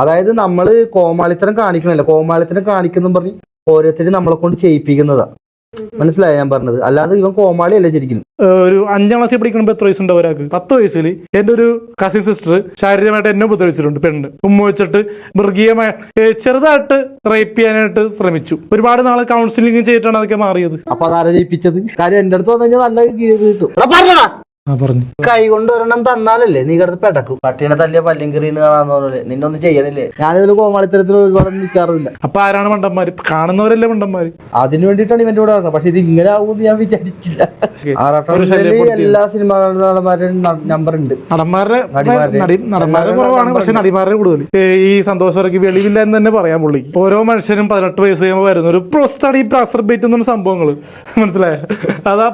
അതായത് നമ്മൾ കോമാളിത്തരം കാണിക്കണല്ലോ. കോമാളിത്തരം കാണിക്കുന്നു പറഞ്ഞ് ഓരോരുത്തരും നമ്മളെ കൊണ്ട് ചെയ്യിപ്പിക്കുന്നതാ. മനസ്സിലായ ഞാൻ പറഞ്ഞത്? അല്ലാതെ ഇവൻ കോമാളി അല്ലേ ശരിക്കും ഒരു അഞ്ചാം ക്ലാസ്സിൽ പഠിക്കുമ്പോൾ എത്ര വയസ്സുണ്ട് ഒരാൾക്ക്? പത്ത് വയസ്സിൽ എന്റെ ഒരു കസിൻ സിസ്റ്റർ ശാരീരികമായിട്ട് എന്നെ ഉപദ്രവിച്ചിട്ടുണ്ട് പെണ്ണ്. ഉമ്മ വെച്ചിട്ട് മൃഗീയമായ ചെറുതായിട്ട് റേപ്പ് ചെയ്യാനായിട്ട് ശ്രമിച്ചു. ഒരുപാട് നാളെ കൗൺസിലിംഗ് ചെയ്തിട്ടാണ് അതൊക്കെ മാറിയത്. അപ്പൊ അതാരാ ജയിപ്പിച്ചത്? കാര്യം എന്റെ അടുത്ത് വന്നു കഴിഞ്ഞാൽ നല്ല കിട്ടും. കൈ കൊണ്ട് ഒരെണ്ണം തന്നാലല്ലേ നീ കിടന്ന് പെടക്കും. പട്ടിയുടെ തല്ലിയ പല്ലിങ്കറിന്ന് കാണാന്ന് പറഞ്ഞല്ലേ? നിന്നൊന്നും ചെയ്യണില്ലേ? ഞാനിതിൽ കോമാളിത്തരത്തിൽ ഒരുപാട് നിൽക്കാറില്ല അപ്പൊ ആരാണ് മണ്ടന്മാര്? കാണുന്നവരല്ലേ മണ്ടന്മാര്? അതിനു വേണ്ടിട്ടാണ് ഇവന്റെ കൂടെ നടന്നത്. പക്ഷെ ഇത് ഇങ്ങനെ ആവുമെന്ന് ഞാൻ വിചാരിച്ചില്ല. ആറാട്ടം. എല്ലാ സിനിമാ നടന്മാരുടെയും നമ്പർ ഉണ്ട് നടന്മാരുടെ നടന്മാരുടെ കുറവാണ് പക്ഷെ. നടിമാരുടെ കൂടുതൽ ഈ സന്തോഷർക്ക് വെളിവില്ല എന്ന് തന്നെ പറയാൻ പുള്ളി ഓരോ മനുഷ്യനും പതിനെട്ട് വയസ്സ് കഴിയുമ്പോൾ വരുന്ന ഒരു പ്രൊസ്റ്റഡി പ്രാസർബേറ്റ് എന്നൊരു സംഭവങ്ങൾ മനസ്സിലായ? അതാ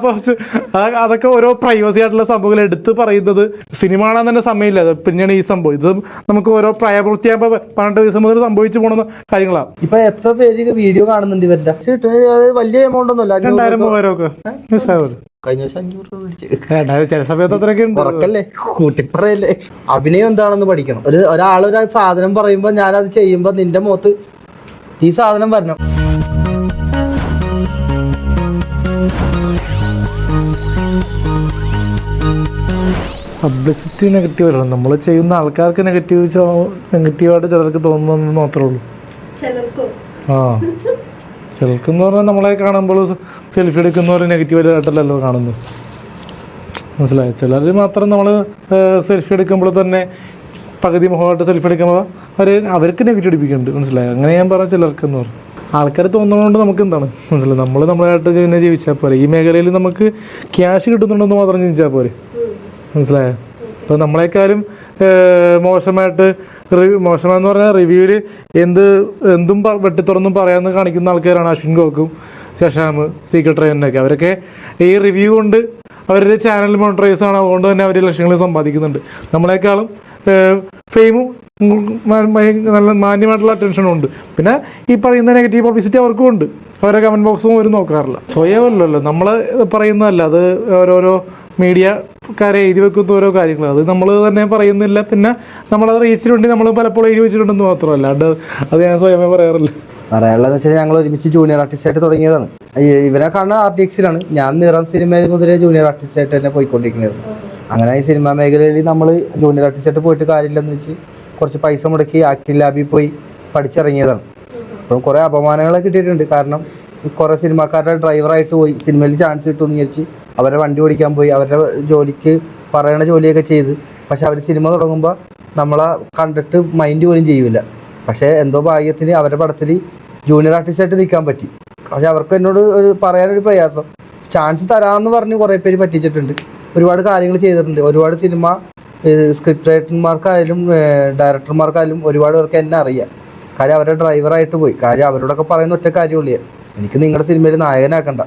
അതൊക്കെ ഓരോ പ്രൈവസി ആയിട്ടുള്ള സംഭവങ്ങൾ എടുത്തു പറയുന്നത് സിനിമ കാണാൻ തന്നെ സമയമില്ല. അത് പിന്നെയാണ് ഈ സംഭവം. ഇത് നമുക്ക് ഓരോ പ്രായപൂർത്തിയാകുമ്പോൾ പന്ത്രണ്ട് വയസ്സ് മുതൽ സംഭവിച്ചു പോകുന്ന കാര്യങ്ങളാണ് ഇപ്പൊ എത്ര പേര് വീഡിയോ കാണുന്നുണ്ട് ഇവരുടെ? വലിയ എമൗണ്ട് ഒന്നുമില്ല രണ്ടായിരം. മൂവായിരം ഒക്കെ കഴിഞ്ഞ വർഷം അഞ്ഞൂറ് രൂപ ചില സമയത്ത് അത്രയൊക്കെ ഉറക്കല്ലേ? കൂട്ടിപ്പറയല്ലേ? അഭിനയം എന്താണെന്ന് പഠിക്കണം. ഒരു ഒരാൾ ഒരു സാധനം പറയുമ്പോ ഞാൻ അത് ചെയ്യുമ്പോ നിന്റെ മുഖത്ത് ഈ സാധനം വരണം. പബ്ലിസിറ്റി നെഗറ്റീവ് അല്ല. നമ്മൾ ചെയ്യുന്ന ആൾക്കാർക്ക് നെഗറ്റീവ് നെഗറ്റീവായിട്ട് ചിലർക്ക് തോന്നുന്നു മാത്രമേ ഉള്ളൂ. ചിലർക്കോ? ആ. ചിലർക്കെന്ന് പറഞ്ഞാൽ നമ്മളെ കാണുമ്പോൾ സെൽഫി എടുക്കുന്നവർ നെഗറ്റീവ് ആയിട്ടല്ലല്ലോ കാണുന്നത്. മനസ്സിലായി? ചിലർ മാത്രം നമ്മൾ സെൽഫി എടുക്കുമ്പോൾ തന്നെ പകുതി മുഖമായിട്ട് സെൽഫി എടുക്കുമ്പോൾ അവർ അവർക്ക് നെഗറ്റീവ് അടിപ്പിക്കുന്നുണ്ട്. മനസ്സിലായി? അങ്ങനെ ഞാൻ പറഞ്ഞ ചിലർക്കെന്ന് പറഞ്ഞു ആൾക്കാർ തോന്നുന്നതുകൊണ്ട് നമുക്ക് എന്താണ്? മനസ്സിലായി? നമ്മൾ നമ്മളായിട്ട് ചെയ്യുന്ന ജീവിച്ചാൽ പോരെ. ഈ മേഖലയിൽ നമുക്ക് ക്യാഷ് കിട്ടുന്നുണ്ടെന്ന് മാത്രം ചിന്തിച്ചാൽ പോരെ. മനസ്സിലായോ? ഇപ്പം നമ്മളെക്കാളും മോശമായിട്ട് റിവ്യൂ മോശമെന്ന് പറഞ്ഞാൽ റിവ്യൂവിൽ എന്ത് എന്തും വെട്ടിത്തുറന്നും പറയാമെന്ന് കാണിക്കുന്ന ആൾക്കാരാണ് അശ്വിൻ ഗോക്കും ശശാം സീക്രട്ട് ട്രെയിനൊക്കെ. അവരൊക്കെ ഈ റിവ്യൂ കൊണ്ട് അവരുടെ ചാനൽ മോണിറ്ററൈസ് ആണ് അതുകൊണ്ട് തന്നെ അവർ ലക്ഷങ്ങൾ സമ്പാദിക്കുന്നുണ്ട്. നമ്മളെക്കാളും ഫെയിമും നല്ല മാന്യമായിട്ടുള്ള അറ്റൻഷനും ഉണ്ട്. പിന്നെ ഈ പറയുന്ന നെഗറ്റീവ് പബ്ലിസിറ്റി അവർക്കും ഉണ്ട്. അവരുടെ കമന്റ് ബോക്സും അവർ നോക്കാറില്ല. സ്വയമല്ലല്ലോ. നമ്മൾ പറയുന്നതല്ല. അത് ഓരോരോ മീഡിയക്കാരെ എഴുതി വെക്കുന്ന ഓരോ കാര്യങ്ങൾ അത് നമ്മൾ തന്നെ പറയുന്നില്ല പിന്നെ നമ്മളത് വേണ്ടി നമ്മൾ പലപ്പോഴും എഴുതി വെച്ചിട്ടുണ്ടെന്ന് മാത്രമല്ല. അത് അത് ഞാൻ സ്വയമേ പറയാറില്ല. പറയാനുള്ളതെന്ന് വെച്ചാൽ ഞങ്ങൾ ഒരുമിച്ച് ജൂനിയർ ആർട്ടിസ്റ്റ് ആയിട്ട് തുടങ്ങിയതാണ്. ഇവരെ കാണുന്ന ആർ ടി എക്സിലാണ് ഞാൻ നിറം സിനിമയിൽ മുതലേ ജൂനിയർ ആർട്ടിസ്റ്റ് ആയിട്ട് തന്നെ പോയിക്കൊണ്ടിരിക്കുന്നത്. അങ്ങനെ ഈ സിനിമാ മേഖലയിൽ നമ്മൾ ജൂനിയർ ആർട്ടിസ്റ്റ് ആയിട്ട് പോയിട്ട് കാര്യമില്ലെന്ന് വെച്ച് കുറച്ച് പൈസ മുടക്കി ആക്ടിംഗ് ലാബിൽ പോയി പഠിച്ചിറങ്ങിയതാണ്. അപ്പം കുറേ അപമാനങ്ങളൊക്കെ കിട്ടിയിട്ടുണ്ട്. കാരണം കുറേ സിനിമാക്കാരുടെ ഡ്രൈവറായിട്ട് പോയി. സിനിമയിൽ ചാൻസ് കിട്ടുമെന്ന് വിചാരിച്ച് അവരെ വണ്ടി ഓടിക്കാൻ പോയി. അവരുടെ ജോലിക്ക് പറയണ ജോലിയൊക്കെ ചെയ്ത്. പക്ഷെ അവർ സിനിമ തുടങ്ങുമ്പോൾ നമ്മളെ കണ്ടിട്ട് മൈൻഡ് പോലും ചെയ്യൂല. പക്ഷേ എന്തോ ഭാഗ്യത്തിന് അവരുടെ പടത്തിൽ ജൂനിയർ ആർട്ടിസ്റ്റായിട്ട് നിൽക്കാൻ പറ്റി. പക്ഷെ അവർക്ക് എന്നോട് ഒരു പറയാനൊരു പ്രയാസം. ചാൻസ് തരാമെന്ന് പറഞ്ഞ് കുറേ പേര് പറ്റിച്ചിട്ടുണ്ട്. ഒരുപാട് കാര്യങ്ങൾ ചെയ്തിട്ടുണ്ട്. ഒരുപാട് സിനിമ സ്ക്രിപ്റ്റ് റൈറ്റർമാർക്കായാലും ഡയറക്ടർമാർക്കായാലും ഒരുപാട് പേർക്ക് എന്നെ അറിയാം. കാര്യം അവരുടെ ഡ്രൈവറായിട്ട് പോയി. കാര്യം അവരോടൊക്കെ പറയുന്ന ഒറ്റ കാര്യമുള്ളൂ. എനിക്ക് നിങ്ങളുടെ സിനിമയിൽ നായകനാക്കണ്ട.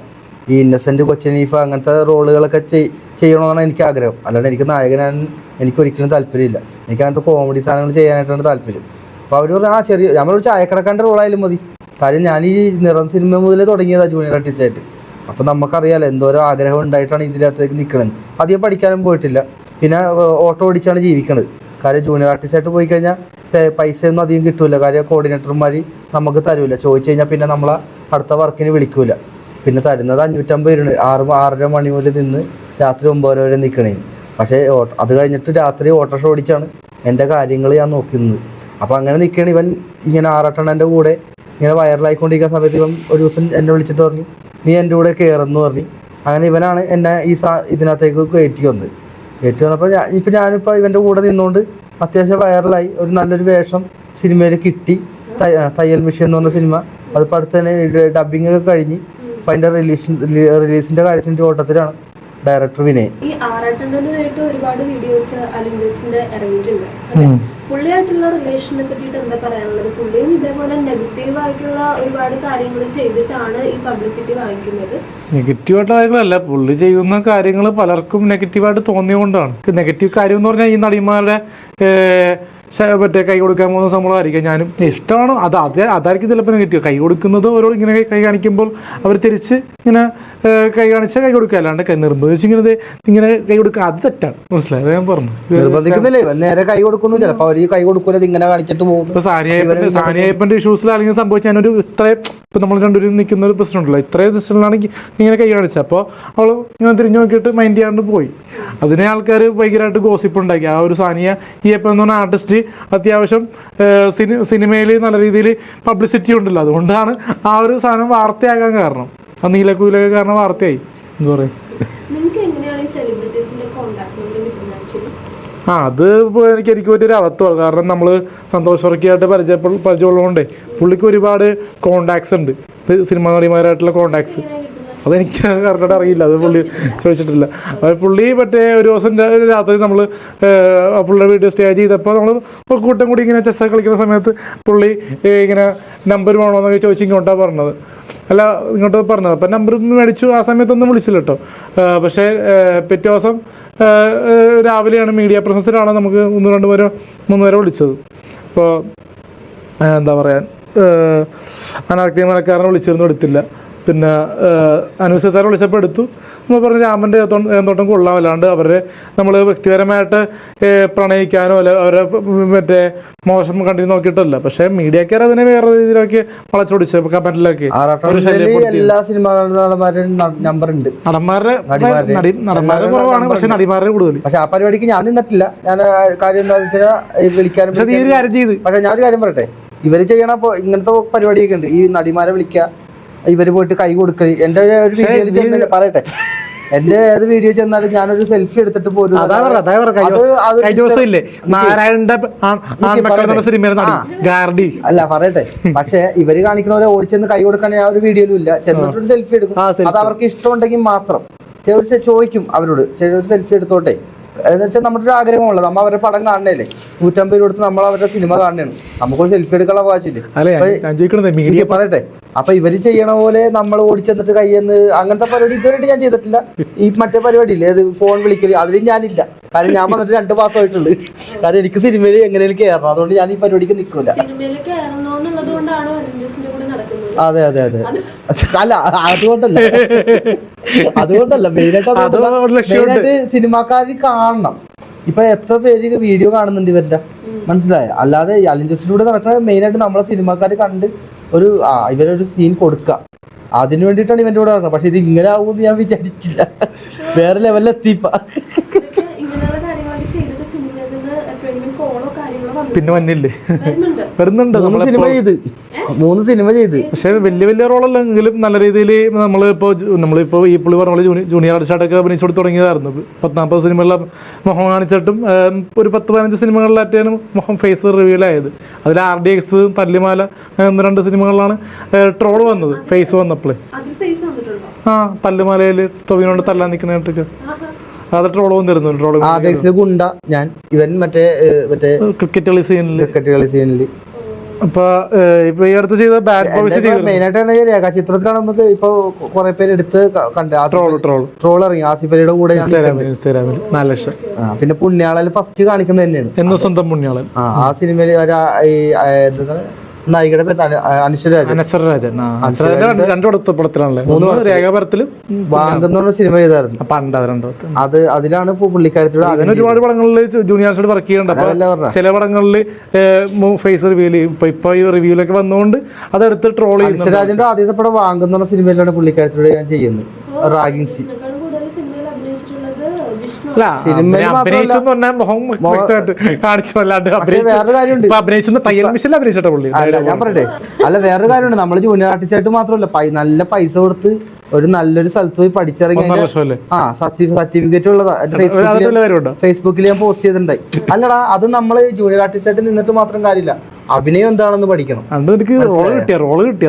ഈ ഇന്നസെന്റ് കൊച്ചനീഫ അങ്ങനത്തെ റോളുകളൊക്കെ ചെയ്- ചെയ്യണമെന്നാണ് എനിക്ക് ആഗ്രഹം. അല്ലാണ്ട് എനിക്ക് നായകനാൻ എനിക്ക് ഒരിക്കലും താല്പര്യമില്ല. എനിക്ക് അങ്ങനത്തെ കോമഡി സാധനങ്ങൾ ചെയ്യാനായിട്ടാണ് താല്പര്യം. അപ്പോൾ അവർ പറഞ്ഞു ആ ചെറിയ നമ്മളൊരു ചായക്കടക്കാന്റെ റോളായാലും മതി. കാര്യം ഞാൻ ഈ നിറം സിനിമ മുതലേ തുടങ്ങിയതാണ് ജൂനിയർ ആർട്ടിസ്റ്റായിട്ട് അപ്പോൾ നമുക്കറിയാലോ എന്തോരോ ആഗ്രഹം ഉണ്ടായിട്ടാണ് ഇതിനകത്തേക്ക് നിൽക്കണത് അധികം പഠിക്കാനും പോയിട്ടില്ല. പിന്നെ ഓട്ടോ ഓടിച്ചാണ് ജീവിക്കണത്. കാര്യം ജൂനിയർ ആർട്ടിസ്റ്റായിട്ട് പോയി കഴിഞ്ഞാൽ പൈസ ഒന്നും അധികം കിട്ടൂല. കാര്യം കോർഡിനേറ്റർമാർ നമുക്ക് തരൂല. ചോദിച്ചു കഴിഞ്ഞാൽ പിന്നെ നമ്മളെ അടുത്ത വർക്കിന് വിളിക്കൂല. പിന്നെ തരുന്നത് അഞ്ഞൂറ്റമ്പത് രൂപ ആറ് ആറര മണി മുതൽ നിന്ന് രാത്രി ഒമ്പതര വരെ നിൽക്കണേ പക്ഷേ അത് കഴിഞ്ഞിട്ട് രാത്രി ഓട്ടോറിക്ഷ ഓടിച്ചാണ് എന്റെ കാര്യങ്ങൾ ഞാൻ നോക്കുന്നത്. അപ്പോൾ അങ്ങനെ നിൽക്കണ ഇവൻ ഇങ്ങനെ ആറട്ടെണ്ണന്റെ കൂടെ ഇങ്ങനെ വൈറലായിക്കൊണ്ടിരിക്കുന്ന സമയത്ത് ഇവൻ ഒരു ദിവസം എന്നെ വിളിച്ചിട്ട് പറഞ്ഞു നീ എന്റെ കൂടെ കയറുന്നു പറഞ്ഞു. അങ്ങനെ ഇവനാണ് എന്നെ ഈ സാ ഇതിനകത്തേക്ക് കയറ്റി വന്നത്. കയറ്റി വന്നപ്പോൾ ഞാൻ ഇപ്പം ഞാനിപ്പോൾ ഇവന്റെ കൂടെ നിന്നുകൊണ്ട് അത്യാവശ്യം വൈറലായി ഒരു നല്ലൊരു വേഷം സിനിമയിൽ കിട്ടി. തയ്യ- തയ്യൽ മിഷൻ എന്ന് പറഞ്ഞ സിനിമ അതിപ്പോൾ അടുത്ത് തന്നെ ഡബിങ് ഒക്കെ കഴിഞ്ഞ് അപ്പം അതിന്റെ റിലീസ് റിലീസിന്റെ കാര്യത്തിന്റെ ഓട്ടത്തിലാണ് ഡയറക്ടർ വിനയ്. ഈ ആറാട്ടണ്ണനുമായിട്ട് ഒരുപാട് വീഡിയോസ് അലിൻജസിന്റെ ഇറങ്ങിയിട്ടുണ്ട് പുള്ളിയായിട്ടുള്ള റിലേഷനെ പറ്റിയിട്ട് എന്താ പറയാനുള്ളത്? പുള്ളിയും ഇതേപോലെ നെഗറ്റീവ് ആയിട്ടുള്ള ഒരുപാട് കാര്യങ്ങൾ ചെയ്തിട്ടാണ് ഈ പബ്ലിസിറ്റി വാങ്ങിക്കുന്നത്. നെഗറ്റീവായിട്ട് കാര്യങ്ങളല്ല പുള്ളി ചെയ്യുന്ന കാര്യങ്ങൾ പലർക്കും നെഗറ്റീവായിട്ട് തോന്നിയതുകൊണ്ടാണ്. നെഗറ്റീവ് കാര്യം എന്ന് പറഞ്ഞാൽ ഈ നടിമാരുടെ മറ്റേ കൈ കൊടുക്കാൻ പോകുന്ന സംഭവമായിരിക്കും ഞാനും ഇഷ്ടമാണ്. അത് അത് അതായിരിക്കും ചിലപ്പോൾ നെഗറ്റീവ്. കൈ കൊടുക്കുന്നത് ഓരോ ഇങ്ങനെ കൈ കാണിക്കുമ്പോൾ അവർ തിരിച്ച് ഇങ്ങനെ കൈ കാണിച്ചാൽ കൈ കൊടുക്കുക. അല്ലാണ്ട് കൈ നിർബന്ധിച്ച് ഇങ്ങനെ ഇങ്ങനെ കൈ കൊടുക്കുക. അത് തെറ്റാണ്. മനസ്സിലായത് ഞാൻ പറഞ്ഞു നിർബന്ധിക്കുന്നില്ലേ? നേരെ കൈ കൊടുക്കുന്നു. ചിലപ്പോൾ അവർ കൈ കൊടുക്കൂല. ഇങ്ങനെ കാണിച്ചിട്ട് പോകും ഇപ്പൊ സാനിയപ്പന്റെ സാനിയപ്പന്റെ ഇഷ്യൂസിൽ അല്ലെങ്കിൽ സംഭവിച്ച ഞാനൊരു ഇത്രയും ഇപ്പൊ നമ്മൾ രണ്ടുപേരും നിൽക്കുന്ന ഒരു പ്രശ്നം ഉണ്ടല്ലോ. ഇത്രയും സിസ്റ്ററിലാണെങ്കിൽ ഇങ്ങനെ കൈ കാണിച്ചത്. അപ്പോൾ അവൾ ഇങ്ങനെ തിരിഞ്ഞു നോക്കിയിട്ട് മൈൻഡ് ചെയ്യാണ്ട് പോയി. അതിനെ ആൾക്കാർ ഭയങ്കരമായിട്ട് ഗോസിപ്പ് ഉണ്ടാക്കി. ആ ഒരു സാനിയ ഈ എപ്പം എന്ന് പറഞ്ഞ ആർട്ടിസ്റ്റ് അത്യാവശ്യം സിനി സിനിമയിൽ നല്ല രീതിയിൽ പബ്ലിസിറ്റി ഉണ്ടല്ലോ. അതുകൊണ്ടാണ് ആ ഒരു സാധനം വാർത്തയാകാൻ കാരണം. ആ നീലക്കൂലൊക്കെ കാരണം വാർത്തയായി. എന്താ പറയുക ആ അത് എനിക്ക് എനിക്ക് പറ്റിയൊരു അവത്വമാണ് കാരണം നമ്മൾ സന്തോഷ് വർക്കിയായിട്ട് പരിചയപ്പെ പരിചയമുള്ളതുകൊണ്ടേ പുള്ളിക്ക് ഒരുപാട് കോണ്ടാക്ട്സ് ഉണ്ട്. സിനിമ നടിമാരായിട്ടുള്ള കോണ്ടാക്ട്സ് അതെനിക്ക് കറക്റ്റായിട്ട് അറിയില്ല. അത് പുള്ളി ചോദിച്ചിട്ടില്ല. പുള്ളി മറ്റേ ഒരു ദിവസം രാത്രി നമ്മൾ പുള്ളിയുടെ വീട്ടിൽ സ്റ്റേ ചെയ്തപ്പോൾ നമ്മൾ കൂട്ടം കൂടി ഇങ്ങനെ ചെസ്സൊക്കെ കളിക്കുന്ന സമയത്ത് പുള്ളി ഇങ്ങനെ നമ്പർ വേണോ എന്നൊക്കെ ചോദിച്ച് ഇങ്ങോട്ടാണ് പറഞ്ഞത്. അല്ല ഇങ്ങോട്ട് പറഞ്ഞത്. അപ്പം നമ്പർ മേടിച്ചു ആ സമയത്തൊന്നും വിളിച്ചില്ല കേട്ടോ പക്ഷേ പിറ്റേ ദിവസം രാവിലെയാണ് മീഡിയ പ്രസൻസിലാണ് നമുക്ക് ഒന്ന് രണ്ട് പേരോ മൂന്ന് പേരോ വിളിച്ചത്. അപ്പോൾ എന്താ പറയുക അനാർക്കി മലക്കാരനെ വിളിച്ചിരുന്നു എടുത്തില്ല. പിന്നെ അനുസരിച്ചാരെ വിളിച്ചപ്പോൾ എടുത്തു. നമ്മൾ പറഞ്ഞു രാമന്റെ ഏന്തോട്ടം കൊള്ളാം അല്ലാണ്ട് അവരെ നമ്മൾ വ്യക്തിപരമായിട്ട് പ്രണയിക്കാനോ അല്ല അവരെ മറ്റേ മോശം കണ്ടി നോക്കിയിട്ടല്ല. പക്ഷേ മീഡിയക്കാർ അതിനെ വേറെ രീതിയിലൊക്കെ വളച്ചൊടിച്ച് കമന്റിലൊക്കെ എല്ലാ സിനിമാ നടന്മാരും നമ്പർ ഉണ്ട് നടന്മാരുടെ നടന്മാരുടെ കുറവാണ് പക്ഷെ നടിമാരുടെ കൂടുതൽ പക്ഷെ ആ പരിപാടിക്ക് ഞാൻ നിന്നിട്ടില്ല. ഞാൻ കാര്യം എന്താണെന്ന് വെച്ചാൽ വിളിക്കാനും പക്ഷെ ഞാൻ ഒരു കാര്യം പറയട്ടെ? ഇവർ ചെയ്യണ ഇങ്ങനത്തെ പരിപാടിയൊക്കെ ഉണ്ട്. ഈ നടിമാരെ വിളിക്കുക ഇവർ പോയിട്ട് കൈ കൊടുക്കൽ എന്റെ ഒരു വീഡിയോയിൽ ചെന്നില്ല പറയട്ടെ. എന്റെ ഏത് വീഡിയോ ചെന്നാലും ഞാനൊരു സെൽഫി എടുത്തിട്ട് പോലും അല്ല പറയട്ടെ. പക്ഷെ ഇവർ കാണിക്കണവരെ ഓടിച്ചെന്ന് കൈ കൊടുക്കാൻ ആ ഒരു വീഡിയോയിലും ഇല്ല. ചെന്നിട്ടൊരു സെൽഫി എടുക്കും. അത് അവർക്ക് ഇഷ്ടമുണ്ടെങ്കിൽ മാത്രം. ചിലർ ചോദിക്കും അവരോട്. ചിലർ സെൽഫി എടുത്തോട്ടെ. എന്ന് വെച്ചാൽ നമ്മുടെ ഒരു ആഗ്രഹമുള്ളത്. നമ്മൾ അവരുടെ പടം കാണണല്ലേ നൂറ്റമ്പത് രൂപ കൊടുത്ത് നമ്മൾ അവരുടെ സിനിമ കാണണേണ്. നമുക്കൊരു സെൽഫി എടുക്കാനുള്ള അവകാശമില്ലേ? മീഡിയ പറയട്ടെ. അപ്പൊ ഇവർ ചെയ്യണ പോലെ നമ്മൾ ഓടിച്ചെന്നിട്ട് കയ്യെന്ന് അങ്ങനത്തെ പരിപാടി ഇതുവരെയായിട്ട് ഞാൻ ചെയ്തിട്ടില്ല. ഈ മറ്റേ പരിപാടി ഇല്ലേ അത് ഫോൺ വിളിക്കൽ അതിലും ഞാനില്ല. കാരണം ഞാൻ വന്നിട്ട് രണ്ട് മാസമായിട്ടുള്ളു കാരണം എനിക്ക് സിനിമയിൽ എങ്ങനെയും കയറണം അതുകൊണ്ട് ഞാൻ ഈ പരിപാടിക്ക് നിൽക്കൂല സിനിമയിൽ കയറണമെന്നുള്ളത് കൊണ്ടാണ് അവഞ്ചേഴ്സിന്റെ കൂടെ നടക്കുന്നത് അതെ അതെ അതെ. അല്ല അതുകൊണ്ടല്ല. അതുകൊണ്ടല്ല മെയിനായിട്ട് സിനിമാക്കാരി കാണണം. ഇപ്പൊ എത്ര പേര് വീഡിയോ കാണുന്നുണ്ട് ഇവരുടെ? മനസ്സിലായ? അല്ലാതെ അലിൻ ജോസിലൂടെ നടക്കുന്ന മെയിനായിട്ട് നമ്മളെ സിനിമാക്കാർ കണ്ട് ഒരു ആ ഇവരൊരു സീൻ കൊടുക്ക. അതിനു വേണ്ടിയിട്ടാണ് ഇവന്റെ കൂടെ നടക്കുന്നത് പക്ഷെ ഇത് ഇങ്ങനെ ആവുമെന്ന് ഞാൻ വിചാരിച്ചില്ല. വേറെ ലെവലിലെത്തിപ്പ ഇതൊക്കെ ഇങ്ങനെയുള്ള കാര്യങ്ങളൊക്കെ ചെയ്തിട്ട് സിനിമയിൽ നിന്ന് എപ്പോഴെങ്കിലും കോളോ കാര്യങ്ങളോ പിന്നെ വന്നു വന്നില്ലേ? വരുന്നുണ്ട്. നമ്മൾ സിനിമ ചെയ്ത്. മൂന്ന് സിനിമ ചെയ്ത്. പക്ഷേ വലിയ വലിയ റോളല്ലെങ്കിലും നല്ല രീതിയിൽ നമ്മളിപ്പോ ജു- നമ്മളിപ്പോ ഈ പുള്ളി പറഞ്ഞ പോലെ ജൂനി- ജൂനിയർ ആർട്ടിസ്റ്റായിട്ടൊക്കെ അഭിനയിച്ചു തുടങ്ങിയതായിരുന്നു പത്ത് നാൽപ്പത് സിനിമകളിലെ മുഖം കാണിച്ചിട്ടും ഒരു പത്ത് പതിനഞ്ച് സിനിമകളിലായിട്ടാണ് മുഖം ഫേസ് റിവീൽ ആയത് അതിൽ ആർ ഡി എക്സ് തല്ലിമാല ഒന്ന് രണ്ട് സിനിമകളിലാണ് ട്രോൾ വന്നത് ഫേസ് വന്നപ്പോൾ ആ തല്ലുമാലയിൽ തൊവിനോണ്ട് തല്ലാൻ നിൽക്കണായിട്ടൊക്കെ ഗുണ്ട ഞാൻ ഇവൻ മറ്റേ മറ്റേ ക്രിക്കറ്റ് കളി സീനിൽ ക്രിക്കറ്റ് കളി സീനിൽ അപ്പൊ ഇപ്പൊ ഈ അടുത്ത് ചെയ്ത ബാഡ് ബോയ്സ് ചെയ്തു മെയിനായിട്ട് രേഖാചിത്രത്തിലാണെന്നൊക്കെ ഇപ്പൊ കുറെ പേര് എടുത്ത് കണ്ട്. ട്രോൾ ട്രോൾ ട്രോൾ ഇറങ്ങി. ആസിഫ് അലിയുടെ കൂടെ ഇൻസ്റ്റാഗ്രാമിൽ നാല് ലക്ഷം പിന്നെ പുണ്യാളയിൽ ഫസ്റ്റ് കാണിക്കുന്നത് തന്നെയാണ്. എന്ന് സ്വന്തം പുണ്യാളൻ. ആ സിനിമയിൽ ഈ നായികയുടെ പേര് അനു- ആ, അനുശ്വര രാജൻ. അനശ്വര രാജൻ. ആ, അനശ്വര രാജൻ രണ്ട് രണ്ട് പടത്ത് പടത്തിലാണല്ലേ മൂന്ന് രേഖാപരത്തിലും വാങ്ക് എന്ന് പറഞ്ഞ സിനിമ ചെയ്തായിരുന്നു പണ്ട് അത് അതിലാണ് പുള്ളിക്കാരത്തിലൂടെ അങ്ങനെ ഒരുപാട് പടങ്ങളിൽ ജൂനിയർ ആർട്ടിസ്റ്റ് വർക്ക് ചെയ്യുന്നുണ്ട്. ചില പടങ്ങളിൽ ഫേസ് റിവ്യൂ ചെയ്യും. ഇപ്പൊ ഇപ്പൊ ഈ റിവ്യൂലൊക്കെ വന്നുകൊണ്ട് അതെടുത്ത് ട്രോൾ ചെയ്യുന്നുണ്ട്. അനുശ്വരാജിന്റെ ആദ്യത്തെ പടം വാങ്ങുന്ന സിനിമയിലാണ് പുള്ളിക്കാരത്തിലൂടെ ഞാൻ ചെയ്യുന്നത്. റാഗിങ് സീൻ ഇതിനേക്കാളും കൂടുതൽ സിനിമയിൽ അഭിനയിച്ചിട്ടുള്ളത് ജിഷ്ണു അല്ല സിനിമയിൽ അഭിനയ- അഭിനയിച്ചെന്ന് പറഞ്ഞാൽ മുഖം കാണിച്ചു അല്ലാണ്ട് അഭിനയിച്ചെന്ന് തയ്യൽ മിഷനിൽ അഭിനയിച്ചിട്ട പുള്ളി. അല്ല ഞാൻ പറയട്ടെ. അല്ല വേറൊരു കാര്യമുണ്ട്. നമ്മൾ ജൂനിയർ ആർട്ടിസ്റ്റ് ആയിട്ട് മാത്രമല്ല നല്ല പൈസ കൊടുത്ത് ഒരു നല്ലൊരു സ്ഥലത്ത് പോയി പഠിച്ചിറങ്ങി ആ സർട്ടിഫിക്കറ്റ് ഉള്ളതാ. ഫേസ്ബുക്കിൽ ഞാൻ പോസ്റ്റ് ചെയ്തിട്ടുണ്ടായി. അല്ലടാ അത് നമ്മൾ ജൂനിയർ ആർട്ടിസ്റ്റ് ആയിട്ട് നിന്നിട്ട് മാത്രം കാര്യമില്ല. അഭിനയം എന്താണെന്ന് പഠിക്കണം.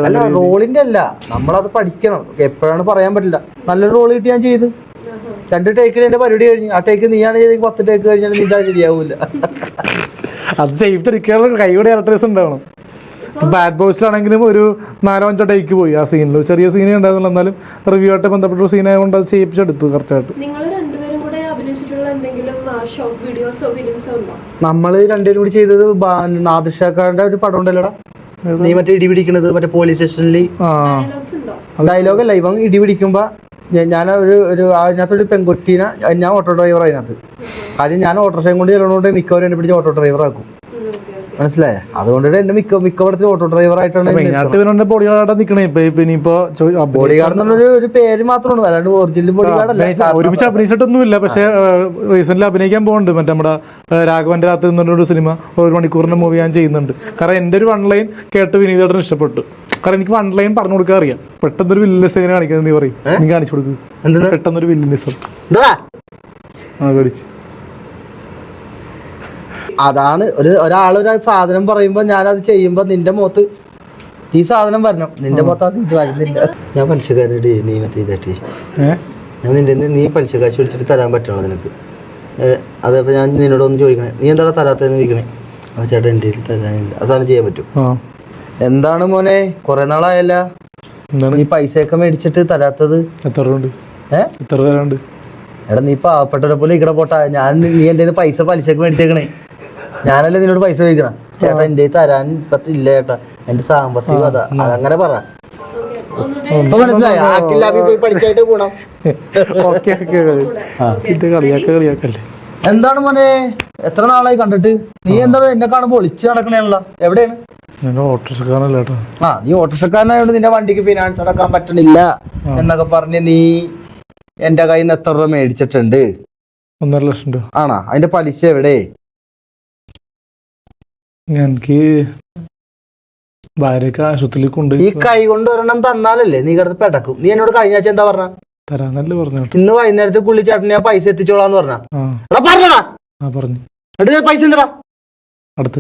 അല്ല റോളിന്റെ അല്ല. നമ്മളത് പഠിക്കണം. എപ്പോഴാണ് പറയാൻ പറ്റില്ല. നല്ലൊരു റോൾ കിട്ടി ഞാൻ ചെയ്ത്. രണ്ട് ടേക്കിൽ എന്റെ പരിപാടി കഴിഞ്ഞു. ആ ടേക്ക് നീയാണ് ചെയ്തെങ്കിൽ പത്ത് ടേക്ക് കഴിഞ്ഞാൽ നീ ശരിയാവൂല. അത് ചെയ്തിരിക്കാനുള്ള കൈയുടെ ഇലക്ട്രീസ് ഉണ്ടാവണം. ബാഡ് ബോയ്സിലാണെങ്കിലും ഒരു നാലോ അഞ്ചോ ടേക്ക് പോയി ആ സീനിൽ ചെറിയ സീനേ ഉണ്ടായിരുന്നില്ല. എന്നാലും റിവ്യൂ ആയിട്ട് ബന്ധപ്പെട്ട ഒരു സീനായതുകൊണ്ട് അത് ചെയ്യിപ്പിച്ചെടുത്തു കറക്റ്റായിട്ട് നിങ്ങൾ രണ്ടുപേരും കൂടെ അഭിനയിച്ചിട്ടുള്ള എന്തെങ്കിലും ഷോർട്ട് വീഡിയോസോ ഫിലിംസോ ഉണ്ടോ? നമ്മൾ രണ്ടുപേരും കൂടി ചെയ്തത് നാദിഷാക്കാരുടെ ഒരു പടം ഉണ്ടല്ലോടാ നീ മറ്റേ ഇടി പിടിക്കണത് മറ്റേ പോലീസ് സ്റ്റേഷനിൽ ആ. ഡയലോഗ്സ് ഉണ്ടോ? ഡയലോഗ് അല്ല ഇവൻ ഇടി പിടിക്കുമ്പോ ഞാൻ- ഒരു ഒരു അതിനകത്തൊരു പെൺകുട്ടീനെ ഞാൻ ഓട്ടോ ഡ്രൈവർ അതിനകത്ത്. ആദ്യം ഞാൻ ഓട്ടോറിക്ഷയും കൊണ്ട് ചെല്ലുന്നതുകൊണ്ട് മിക്കവരും എന്നെ പിടിച്ച് ഓട്ടോ ഡ്രൈവർ ആക്കും. മനസ്സിലായ? അതുകൊണ്ട് എന്നെ മിക്ക മിക്കവിടത്തിൽ ഓട്ടോ ഡ്രൈവർ ആയിട്ടാണ് ബോഡി ഗാർഡാ നിക്കണേ. ഇപ്പൊ ബോഡിഗാർഡ് ഇനിയിപ്പോ ബോഡി ഗാർഡ് എന്നുള്ളൊരു ഒരു പേര് മാത്രമാണ്. അല്ലാണ്ട് ഒറിജിനൽ ബോഡി ഗാർഡ് അല്ല ഒരുമിച്ച് അഭിനയിച്ചിട്ടൊന്നുമില്ല. പക്ഷെ റീസെന്റ് അഭിനയിക്കാൻ പോകുന്നുണ്ട് മറ്റേ നമ്മുടെ രാഘവന്റെ രാത്രി എന്നൊരു സിനിമ ഒരു മണിക്കൂറിന്റെ മൂവി ഞാൻ ചെയ്യുന്നുണ്ട്. കാരണം എന്റെ ഒരു വൺ ലൈൻ കേട്ട് വിനീതേട്ടൻ ഇഷ്ടപ്പെട്ടു. കാരണം എനിക്ക് വൺ ലൈൻ പറഞ്ഞു കൊടുക്കാൻ അറിയാം. പെട്ടെന്നൊരു വില്ലിനെസ് എങ്ങനെ കാണിക്കുന്നത് നീ പറയും? നീ കാണിച്ചു കൊടുക്കും? പെട്ടെന്നൊരു വില്ലിനെസ് എന്താ? ആ കടിച്ച് അതാണ് ഒരു ഒരാൾ ഒരു സാധനം പറയുമ്പോ ഞാൻ അത് ചെയ്യുമ്പോ നിന്റെ മുഖത്ത് ഈ സാധനം വരണം. നിന്റെ മുഖത്ത് അത് ഇത് വരുന്നില്ല ഞാൻ പലിശക്കാരനടി നീ മറ്റേ ഇതായിട്ട് ഞാൻ നിന്റെ നീ പലിശ കാശ് വിളിച്ചിട്ട് തരാൻ പറ്റണോ നിനക്ക്? അതേപോലെ അതപ്പോ ഞാൻ നിന്നോട് ഒന്ന് ചോദിക്കണേ. നീ എന്താണ് തരാത്തതെന്ന് ചോദിക്കണേ? ആ ചേട്ടാ എന്റെ തരാനില്ല. ആ സാധനം ചെയ്യാൻ പറ്റും. എന്താണ് മോനെ? കുറെ നാളായല്ല. എന്താണ്? നീ പൈസയൊക്കെ മേടിച്ചിട്ട് തരാത്തത്? എത്ര രൂപ ഉണ്ട്? ഏ? എത്ര എടാ നീ പാവപ്പെട്ടവരെ പോലെ ഇക്കടെ പോട്ടാ. ഞാൻ നീ എന്റെ കയ്യിന്ന് പൈസ പലിശക്ക് മേടിച്ചേക്കണേ. ഞാനല്ലേ നിന്നോട് പൈസ ചോദിക്കണം? ചേട്ടാ എന്റെ കയ്യിൽ തരാൻ പറ്റില്ല ഇല്ല ചേട്ടാ. എന്റെ സാമ്പത്തിക അതാ. അതങ്ങനെ പറ. Okay. ഒന്നുകൂടെ ഇപ്പൊ മനസ്സിലായി? ആക്കില്ലാബി പോയി പഠിച്ചായിട്ട് ഗുണം ഓക്കെ ഓക്കെ ഇത് കളിയാക്ക കളിയാക്കല്ലേ. എന്താണ് മോനെ? എത്ര നാളായി കണ്ടിട്ട്? നീ എന്താ എന്നെ കാണുമ്പോൾ ഒളിച്ചു നടക്കണേണല്ലോ. എവിടെയാണ്? ആ നീ ഓട്ടോറിക്ഷക്കാരനായോണ്ട് നിന്റെ വണ്ടിക്ക് ഫിനാൻസ് അടക്കാൻ പറ്റണില്ല എന്നൊക്കെ പറഞ്ഞ് നീ എന്റെ കയ്യിൽ നിന്ന് എത്ര രൂപ മേടിച്ചിട്ടുണ്ട്? ഒന്നര ലക്ഷം രൂപ. ആണോ? അതിന്റെ പലിശ എവിടെ? എനിക്ക് ഭാര്യക്ക് ആശുപത്രിയിൽ കൊണ്ട് ഈ കൈ കൊണ്ട് ഒരെണ്ണം തന്നാലല്ലേ നീ കിടന്ന് പെടക്കും. നീ എന്നോട് കഴിഞ്ഞ ആഴ്ച എന്താ പറഞ്ഞ? തരാന്നല്ലേ പറഞ്ഞു ഇന്ന് വൈകുന്നേരത്തെ കുള്ളി ചേട്ടന് ഞാൻ പൈസ എത്തിച്ചോളാന്ന് പറഞ്ഞ. പറഞ്ഞടാ. പറഞ്ഞു. പൈസ എന്താ അടുത്ത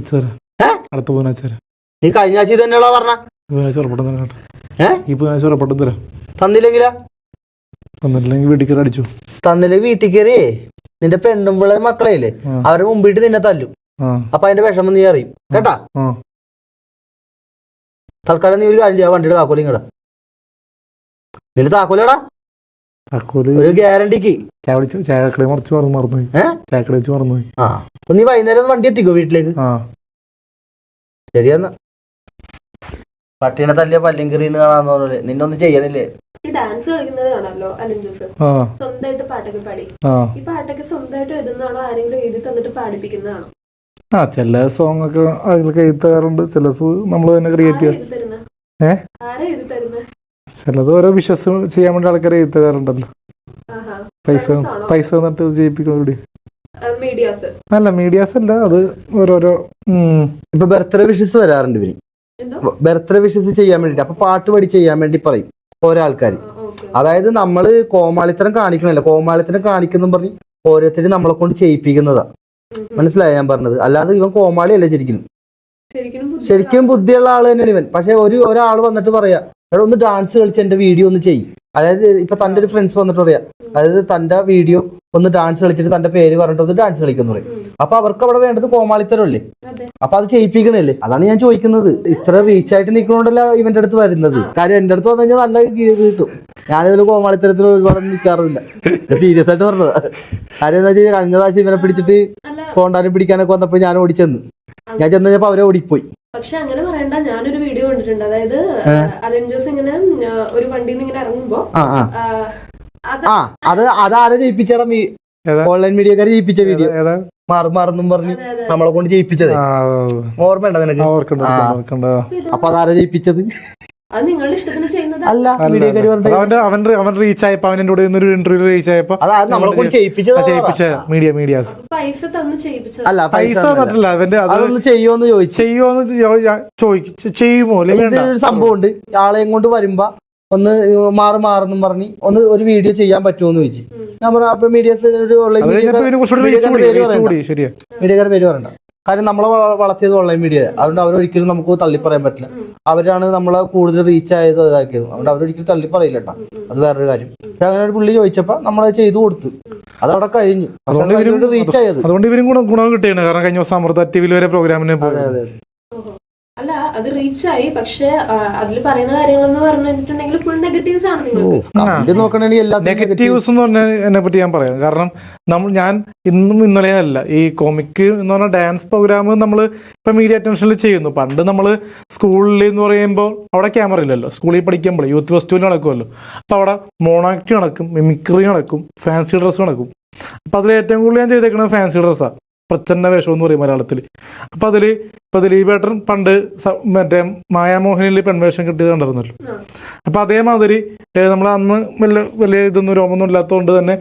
അടുത്ത തരാം. നീ കഴിഞ്ഞ ആഴ്ച തന്നെയുള്ള പറഞ്ഞ? ബുധനാഴ്ച ഉറപ്പട്ടം തരാം കേട്ടോ. ഏ? ഈ ബുധനാഴ്ച ഉറപ്പട്ടം തരാം. തന്നില്ലെങ്കിലാ? തന്നില്ലെങ്കിൽ വീട്ടിൽ കയറി അടിച്ചു. തന്നില്ലേ വീട്ടിൽ കയറിയേ നിന്റെ പെണ്ണുമ്പിളെ മക്കളെയില്ലേ? ആ. അവരെ മുമ്പിട്ട് നിന്നെ തല്ലും. അപ്പൊ അതിന്റെ വിഷമം നീ അറിയും. കേട്ടാ? തൽക്കാലം നീ ഒരു കാര്യം ചെയ്യാ. വണ്ടിയുടെ താക്കോലും ഇങ്ങടാ നിന്റെ താക്കോലടാ ഒരു ഗ്യാരണ്ടിക്ക്. ചായ മറിച്ച് മറന്നുപോയി. ഏ? വെച്ച് മറന്നുപോയി. ആ. നീ വൈകുന്നേരം വണ്ടി എത്തിക്കോ വീട്ടിലേക്ക്? ശരിയെന്നാ. പട്ടീനെ തല്ലിയ പല്ലും കീറിന്ന് കാണാന്ന് പറഞ്ഞല്ലേ നിന്നൊന്നും ചെയ്യണില്ലേ? ഈ ഡാൻസ് കളിക്കുന്നത് കാണാമല്ലോ അലൻ ജോസഫ് സ്വന്തമായിട്ട് പാട്ടൊക്കെ പാടി. ഈ പാട്ടൊക്കെ സ്വന്തമായിട്ട് എഴുതുന്നതാണോ? ആരെങ്കിലും എഴുതി തന്നിട്ട് പാടിപ്പിക്കുന്നതാണോ? ആ ചില സോങ് ഒക്കെ അതിലൊക്കെ എഴുതാറുണ്ട് ചില നമ്മൾ തന്നെ ക്രിയേറ്റ് ആരാ ചെയ്യാം ഏ? ആരാ ചിലത് ഓരോ വിശ്വസ് ചെയ്യാൻ വേണ്ടി ആൾക്കാരെ എഴുതാറുണ്ടല്ലോ ആഹാ. പൈസ? പൈസ തന്നിട്ട് ചെയ്യിപ്പിക്കുന്ന കൂടി മീഡിയാസ് അല്ല മീഡിയാസ് അല്ല. അത് ഓരോരോ. ഇപ്പൊ ബർത്ത്ഡേ വിഷസ് വരാറുണ്ട് ഇവർ. ബർത്ത്ഡേ വിഷസ് ചെയ്യാൻ വേണ്ടിട്ട്. അപ്പൊ പാട്ട് പാടി ചെയ്യാൻ വേണ്ടി പറയും ഓരോ ആൾക്കാർ അതായത് നമ്മൾ കോമാളിത്തരം കാണിക്കണല്ലോ. കോമാളിത്തരം കാണിക്കുന്നു പറഞ്ഞ് ഓരോരുത്തരും നമ്മളെ കൊണ്ട് ചെയ്യിപ്പിക്കുന്നതാ. മനസ്സിലായ ഞാൻ പറഞ്ഞത്? അല്ലാതെ ഇവൻ കോമാളിയല്ല ശരിക്കും. ശരിക്കും ബുദ്ധിയുള്ള ആൾ. തന്നെയാണ് ഇവൻ. പക്ഷെ ഒരു ഒരാൾ വന്നിട്ട് പറയാ എടാ ഒന്ന് ഡാൻസ് കളിച്ച് എന്റെ വീഡിയോ ഒന്ന് ചെയ്യും. അതായത് ഇപ്പൊ തന്റെ ഒരു ഫ്രണ്ട്സ് വന്നിട്ട് പറയാം അതായത് തന്റെ വീഡിയോ ഒന്ന് ഡാൻസ് കളിച്ചിട്ട് തന്റെ പേര് പറഞ്ഞിട്ട് ഒന്ന് ഡാൻസ് കളിക്കുന്നു പറയും. അപ്പൊ അവർക്ക് അവിടെ വേണ്ടത് കോമാളിത്തരല്ലേ അപ്പൊ അത് ചെയ്യിപ്പിക്കണല്ലേ? അതാണ് ഞാൻ ചോദിക്കുന്നത്. ഇത്ര റീച്ച് ആയിട്ട് നിൽക്കണോണ്ടല്ല ഇവന്റെ അടുത്ത് വരുന്നത്? കാര്യം എന്റെ അടുത്ത് വന്നു കഴിഞ്ഞാൽ നല്ല കിട്ടും. ഞാനിതിൽ കോമാളിത്തരത്തിൽ ഒരുപാട് നിൽക്കാറില്ല സീരിയസ് ആയിട്ട് പറഞ്ഞത്. കാര്യം എന്താ വെച്ചാൽ കഴിഞ്ഞ പ്രാവശ്യം ഇവനെ പിടിച്ചിട്ട് കോണ്ടാനും പിടിക്കാനൊക്കെ വന്നപ്പോൾ ഞാൻ ഓടിച്ചെന്ന്. ഞാൻ ചെന്ന് കഴിഞ്ഞപ്പോ അവരെ ഓടിപ്പോയി. പക്ഷെ അങ്ങനെ പറയണ്ട. ഞാനൊരു വീഡിയോ കണ്ടിട്ടുണ്ട്. അതായത് അലൻ ജോസ് ഇങ്ങനെ ഒരു വണ്ടിയിൽ നിന്ന് ഇങ്ങനെ ഇറങ്ങുമ്പോ ആ അത് അത് അതാരെ ജയിപ്പിച്ചടം? ഓൺലൈൻ മീഡിയക്കാര് ജയിപ്പിച്ച വീഡിയോ മാറും മാറും പറഞ്ഞു. നമ്മളെ കൊണ്ട് ജയിപ്പിച്ചത്. ഓർമ്മയുണ്ടോ നിനക്ക്? അപ്പൊ അതാരെ ജയിപ്പിച്ചത്? അല്ല അവൻ അവൻ റീച്ച് ആയപ്പോ അവൻ എന്റെ ഒരു ഇന്റർവ്യൂ റീച്ച് ആയപ്പോ നമ്മളെ കൊണ്ട് ചെയ്യിപ്പിച്ചത് ചെയ്യിപ്പിച്ച മീഡിയ മീഡിയാസ് പൈസ തന്ന് ചെയ്യിപ്പിച്ചത്. അല്ല പൈസ പൈസ ഒന്നുമല്ല. തന്നിട്ടില്ല. അവന്റെ അത് അതൊന്ന് ചെയ്യുമോന്ന് ചോദിച്ചു. ചെയ്യുമോന്ന് ചോദിച്ചു ചെയ്യുമോ ഒരു സംഭവം ഉണ്ട്. ആളെയും കൊണ്ട് വരുമ്പോ ഒന്ന് മാറി മാറുന്നും പറഞ്ഞ് ഒന്ന് ഒരു വീഡിയോ ചെയ്യാൻ പറ്റുമോന്ന് ചോദിച്ചു. ഞാൻ പറഞ്ഞു അപ്പൊ മീഡിയസ് ഒരു ഓൺലൈൻ കൂടി പേര് പറയണ്ട. കാര്യം നമ്മളെ വളർത്തിയത് ഓൺലൈൻ മീഡിയ അതുകൊണ്ട് അവരൊരിക്കലും നമുക്ക് തള്ളി പറയാൻ പറ്റില്ല. അവരാണ് നമ്മളെ കൂടുതൽ റീച്ച് ആയത് ഇതാക്കിയത്. അതുകൊണ്ട് അവരൊരിക്കലും തള്ളി പറയില്ല കേട്ടോ. അത് വേറൊരു കാര്യം. പക്ഷെ അങ്ങനെ ഒരു പുള്ളി ചോദിച്ചപ്പോ നമ്മളത് ചെയ്തു കൊടുത്തു. അതവിടെ കഴിഞ്ഞു. റീച്ച് ആയത്. അതുകൊണ്ട് ഇവരും ഗുണം കിട്ടിയാണ്. കാരണം കഴിഞ്ഞ ദിവസം അമൃത ടി വിയിൽ വരെ പ്രോഗ്രാമിന് അതെ അതെ. അത് റീച്ച് ആയി. പക്ഷെ അതിൽ പറയുന്ന കാര്യങ്ങളെന്ന് പറഞ്ഞു കഴിഞ്ഞിട്ടുണ്ടെങ്കിൽ ഫുൾ നെഗറ്റീവ്സ് ആണ് നെഗറ്റീവ്സ് എന്ന് പറഞ്ഞതിനെ പറ്റി ഞാൻ പറയാം. കാരണം നമ്മൾ ഞാൻ ഇന്നും ഇന്നലെ അല്ല ഈ കോമിക് എന്ന് പറഞ്ഞ ഡാൻസ് പ്രോഗ്രാം നമ്മൾ ഇപ്പൊ മീഡിയ അറ്റൻഷനിൽ ചെയ്യുന്നു. പണ്ട് നമ്മൾ സ്കൂളിൽ എന്ന് പറയുമ്പോൾ അവിടെ ക്യാമറ ഇല്ലല്ലോ. സ്കൂളിൽ പഠിക്കുമ്പോൾ യൂത്ത് ഫെസ്റ്റിവൽ നടക്കുമല്ലോ അപ്പൊ അവിടെ മോണാക്ട് നടക്കും മിമിക്രി നടക്കും ഫാൻസി ഡ്രസ്സ് നടക്കും. അപ്പൊ അതിൽ ഏറ്റവും കൂടുതൽ ഞാൻ ചെയ്തേക്കുന്നത് ഫാൻസി ഡ്രസ്സാണ് പ്രച്ഛന്ന വേഷം എന്ന് പറയും മലയാളത്തിൽ അപ്പൊ അതിൽ ഇപ്പൊ ദിലീപേട്ടൻ പണ്ട് മറ്റേ മായാമോഹിനിയിൽ പെൺവേഷം കിട്ടിയത് കണ്ടിരുന്നല്ലോ. അപ്പൊ അതേമാതിരി നമ്മൾ അന്ന് വലിയ വലിയ ഇതൊന്നും രോമൊന്നും ഇല്ലാത്തതുകൊണ്ട് തന്നെ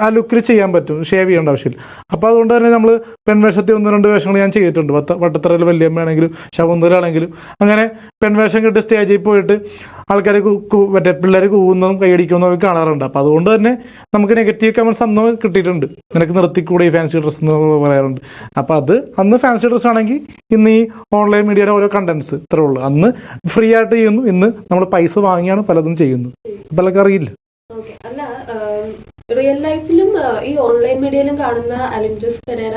ആ- ലുക്കിൽ ചെയ്യാൻ പറ്റും ഷേവ് ചെയ്യേണ്ട ആവശ്യമില്ല. അപ്പൊ അതുകൊണ്ട് തന്നെ നമ്മൾ പെൺവേഷത്തിൽ ഒന്ന് രണ്ട് വേഷങ്ങൾ ഞാൻ ചെയ്തിട്ടുണ്ട്. വട്ട വട്ടത്തറയിൽ വല്യമ്മയാണെങ്കിലും ശകുന്തലാണെങ്കിലും. അങ്ങനെ പെൺവേഷം കിട്ടി സ്റ്റേജിൽ പോയിട്ട് ആൾക്കാർ മറ്റേ പിള്ളേർ കൂവുന്നതും കൈയടിക്കുന്നതും ഒക്കെ കാണാറുണ്ട്. അപ്പൊ അതുകൊണ്ട് തന്നെ നമുക്ക് നെഗറ്റീവ് കമൻസ് അന്ന് കിട്ടിയിട്ടുണ്ട്. നിനക്ക് നിർത്തിക്കൂടെ ഈ ഫാൻസി ഡ്രസ് എന്ന് പറയാറുണ്ട് അപ്പൊ അത് അന്ന് ഫാൻസി ഡ്രസ് ആണെങ്കിൽ ഇന്ന് ഈ ഓൺലൈൻ മീഡിയയുടെ ഓരോ കണ്ടന്റ്സ് ഇത്രേ ഉള്ളൂ. അന്ന് ഫ്രീ ആയിട്ട് ചെയ്യുന്നു ഇന്ന് നമ്മൾ പൈസ വാങ്ങിയാണ് പലതും ചെയ്യുന്നു. പലർക്കും അറിയില്ല. ഓക്കെ അല്ല റിയൽ ലൈഫിലും ഈ ഓൺലൈൻ മീഡിയയിലും കാണുന്ന അലിൻ ജോസ് പെരേര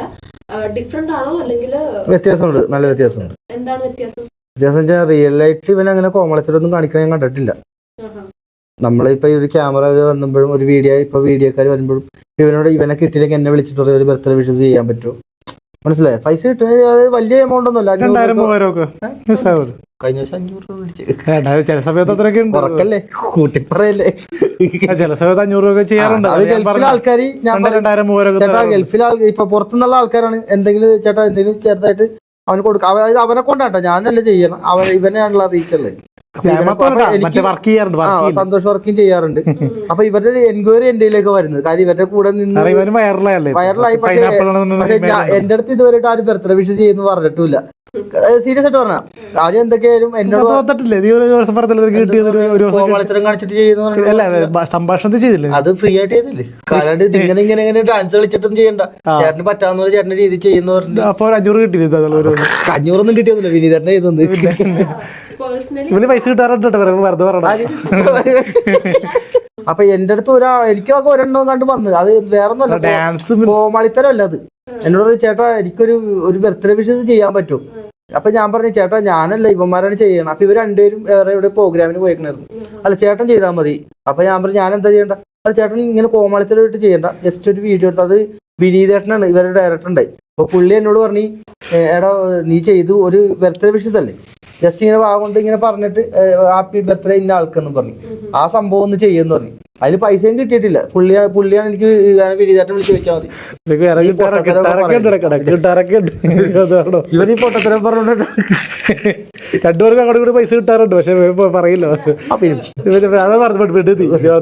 ഡിഫറെന്റ് ആണോ അല്ലെങ്കിൽ വ്യത്യാസമുണ്ട് നല്ല വ്യത്യാസമുണ്ട്. എന്താണ് വ്യത്യാസം? വ്യത്യാസം വെച്ചാൽ റിയൽ ലൈഫിൽ ഇവൻ അങ്ങനെ കോമളത്തിലൊന്നും കാണിക്കണ ഞാൻ കണ്ടിട്ടില്ല. നമ്മളിപ്പോ ഈ ഒരു ക്യാമറ വന്നുമ്പോഴും ഒരു വീഡിയോ ഇപ്പൊ വീഡിയോക്കാർ വരുമ്പോഴും ഇവനോട് ഇവനെ കിട്ടിയില്ലെങ്കിൽ എന്നെ വിളിച്ചിട്ട് ഒരു ബർത്ത്ഡേ വിഷസ് ചെയ്യാൻ പറ്റുമോ? മനസ്സിലായോ? പൈസ കിട്ടുന്നത് അത് വലിയ എമൗണ്ട് ഒന്നും അല്ല രണ്ടായിരം രൂപ. മൂവായിരം ഒക്കെ. കഴിഞ്ഞ വർഷം അഞ്ഞൂറ് രൂപ മേടിച്ച്. ചില സമയത്ത് അത്രയൊക്കെ ഉണ്ട്. ഉറക്കല്ലേ? കൂട്ടിപ്പറയല്ലേ? ചില സമയത്ത് അഞ്ഞൂറ് രൂപ ചെയ്യാറുണ്ട്. അത് ഗൾഫിലെ ആൾക്കാർ ഞാൻ രണ്ടായിരം മൂവായിരം ചേട്ടാ. ഗൾഫിലെ ഇപ്പൊ പുറത്തുനിന്നുള്ള ആൾക്കാരാണ്. എന്തെങ്കിലും ചേട്ടാ എന്തെങ്കിലും ചേർത്തായിട്ട് അവന് കൊടുക്കുക അതായത് അവനെ കൊണ്ടാട്ടോ. ഞാനല്ലേ ചെയ്യണം. അവൻ ഇവനെയാണല്ലോ റീച്ച് സന്തോഷ് വർക്കും ചെയ്യാറുണ്ട്. അപ്പൊ ഇവരുടെ എൻക്വയറി എന്റെയിലേക്ക് വരുന്നത്. കാര്യം ഇവരുടെ കൂടെ നിന്ന് വൈറലായി പക്ഷേ എന്റെ അടുത്ത് ഇതുവരെ ആരും ബർത്ത്ഡേ വിഷ് ചെയ്യുന്നു പറഞ്ഞിട്ടില്ല സീരിയസ് ആയിട്ട് പറഞ്ഞ. ആദ്യം എന്തൊക്കെയായാലും എന്നോട് തോന്നിട്ടില്ലേ നീ ഒരു ദിവസം പറഞ്ഞില്ല കിട്ടിയത് ഒരു ഒരു ദിവസം കാണിച്ചിട്ട് ചെയ്യുന്നു അല്ല സംഭാഷണത്തിൽ ചെയ്തില്ലേ? അത് ഫ്രീ ആയിട്ട് ചെയ്തില്ലേ? കാരണം ഇത് ഇങ്ങനെ ഇങ്ങനെ ഇങ്ങനെ ഡാൻസ് കളിച്ചിട്ടൊന്നും ചെയ്യണ്ട. ചേട്ടന് പറ്റാവുന്ന പോലെ ചേട്ടന്റെ രീതി ചെയ്യുന്ന പറഞ്ഞു അപ്പൊ അഞ്ഞൂറ് കിട്ടിയില്ല അഞ്ഞൂറൊന്നും കിട്ടിയൊന്നുമില്ല. വിനീതേട്ടനെ ചെയ്തത് പേഴ്സണലി ഇവന് പൈസ കിട്ടാറുണ്ട് കേട്ടോ വെറുതെ വെറുതെ പറയണ അപ്പൊ എന്റെ അടുത്ത് ഒരാ എനിക്കൊക്കെ ഒരെണ്ണം കണ്ട് വന്ന് അത് വേറെ ഒന്നല്ല കോമാളിത്തരമല്ല അത്. എന്നോട് ചേട്ടാ എനിക്കൊരു ഒരു ബർത്ത്ഡേ വിഷസ് ചെയ്യാൻ പറ്റും അപ്പൊ ഞാൻ പറഞ്ഞു ചേട്ടാ ഞാനല്ല ഇവന്മാരാണ് ചെയ്യണം. അപ്പൊ ഇവർ രണ്ടുപേരും വേറെ ഇവിടെ പ്രോഗ്രാമിന് പോയേക്കണായിരുന്നു. അല്ല ചേട്ടൻ ചെയ്താൽ മതി. അപ്പൊ ഞാൻ പറഞ്ഞു ഞാൻ എന്താ ചെയ്യണ്ട? അല്ല ചേട്ടൻ ഇങ്ങനെ കോമാളിത്തരമായിട്ട് ചെയ്യണ്ട. ജസ്റ്റ് ഒരു വീഡിയോ എടുത്ത് അത് വിനീതേട്ടനാണ് ഇവരുടെ ഡയറക്ടർ ഉണ്ടായി. അപ്പൊ പുള്ളി എന്നോട് പറഞ്ഞു "ഏ, എടാ നീ ചെയ്തു ഒരു ബർത്ത്ഡേ വിഷസ് അല്ലേ? ജസ്റ്റ് ഇങ്ങനെ വാ കൊണ്ട് ഇങ്ങനെ പറഞ്ഞിട്ട് ഹാപ്പി ബർത്ത്ഡേ ഇന്ന ആൾക്കെന്ന് പറഞ്ഞു. ആ സംഭവം ഒന്ന് ചെയ്യുമെന്ന് പറഞ്ഞു. അതിൽ പൈസയും കിട്ടിയിട്ടില്ല. പുള്ളിയാ പുള്ളിയാണ് എനിക്ക് വിരിചാട്ടം വിളിച്ച് വെച്ചാൽ മതി. ഇവൻ ഈ പൊട്ടത്തരം പറഞ്ഞോണ്ട് രണ്ടുപേർക്കും അങ്ങോട്ട് കൂടി പൈസ കിട്ടാറുണ്ട് പക്ഷെ പറയില്ല.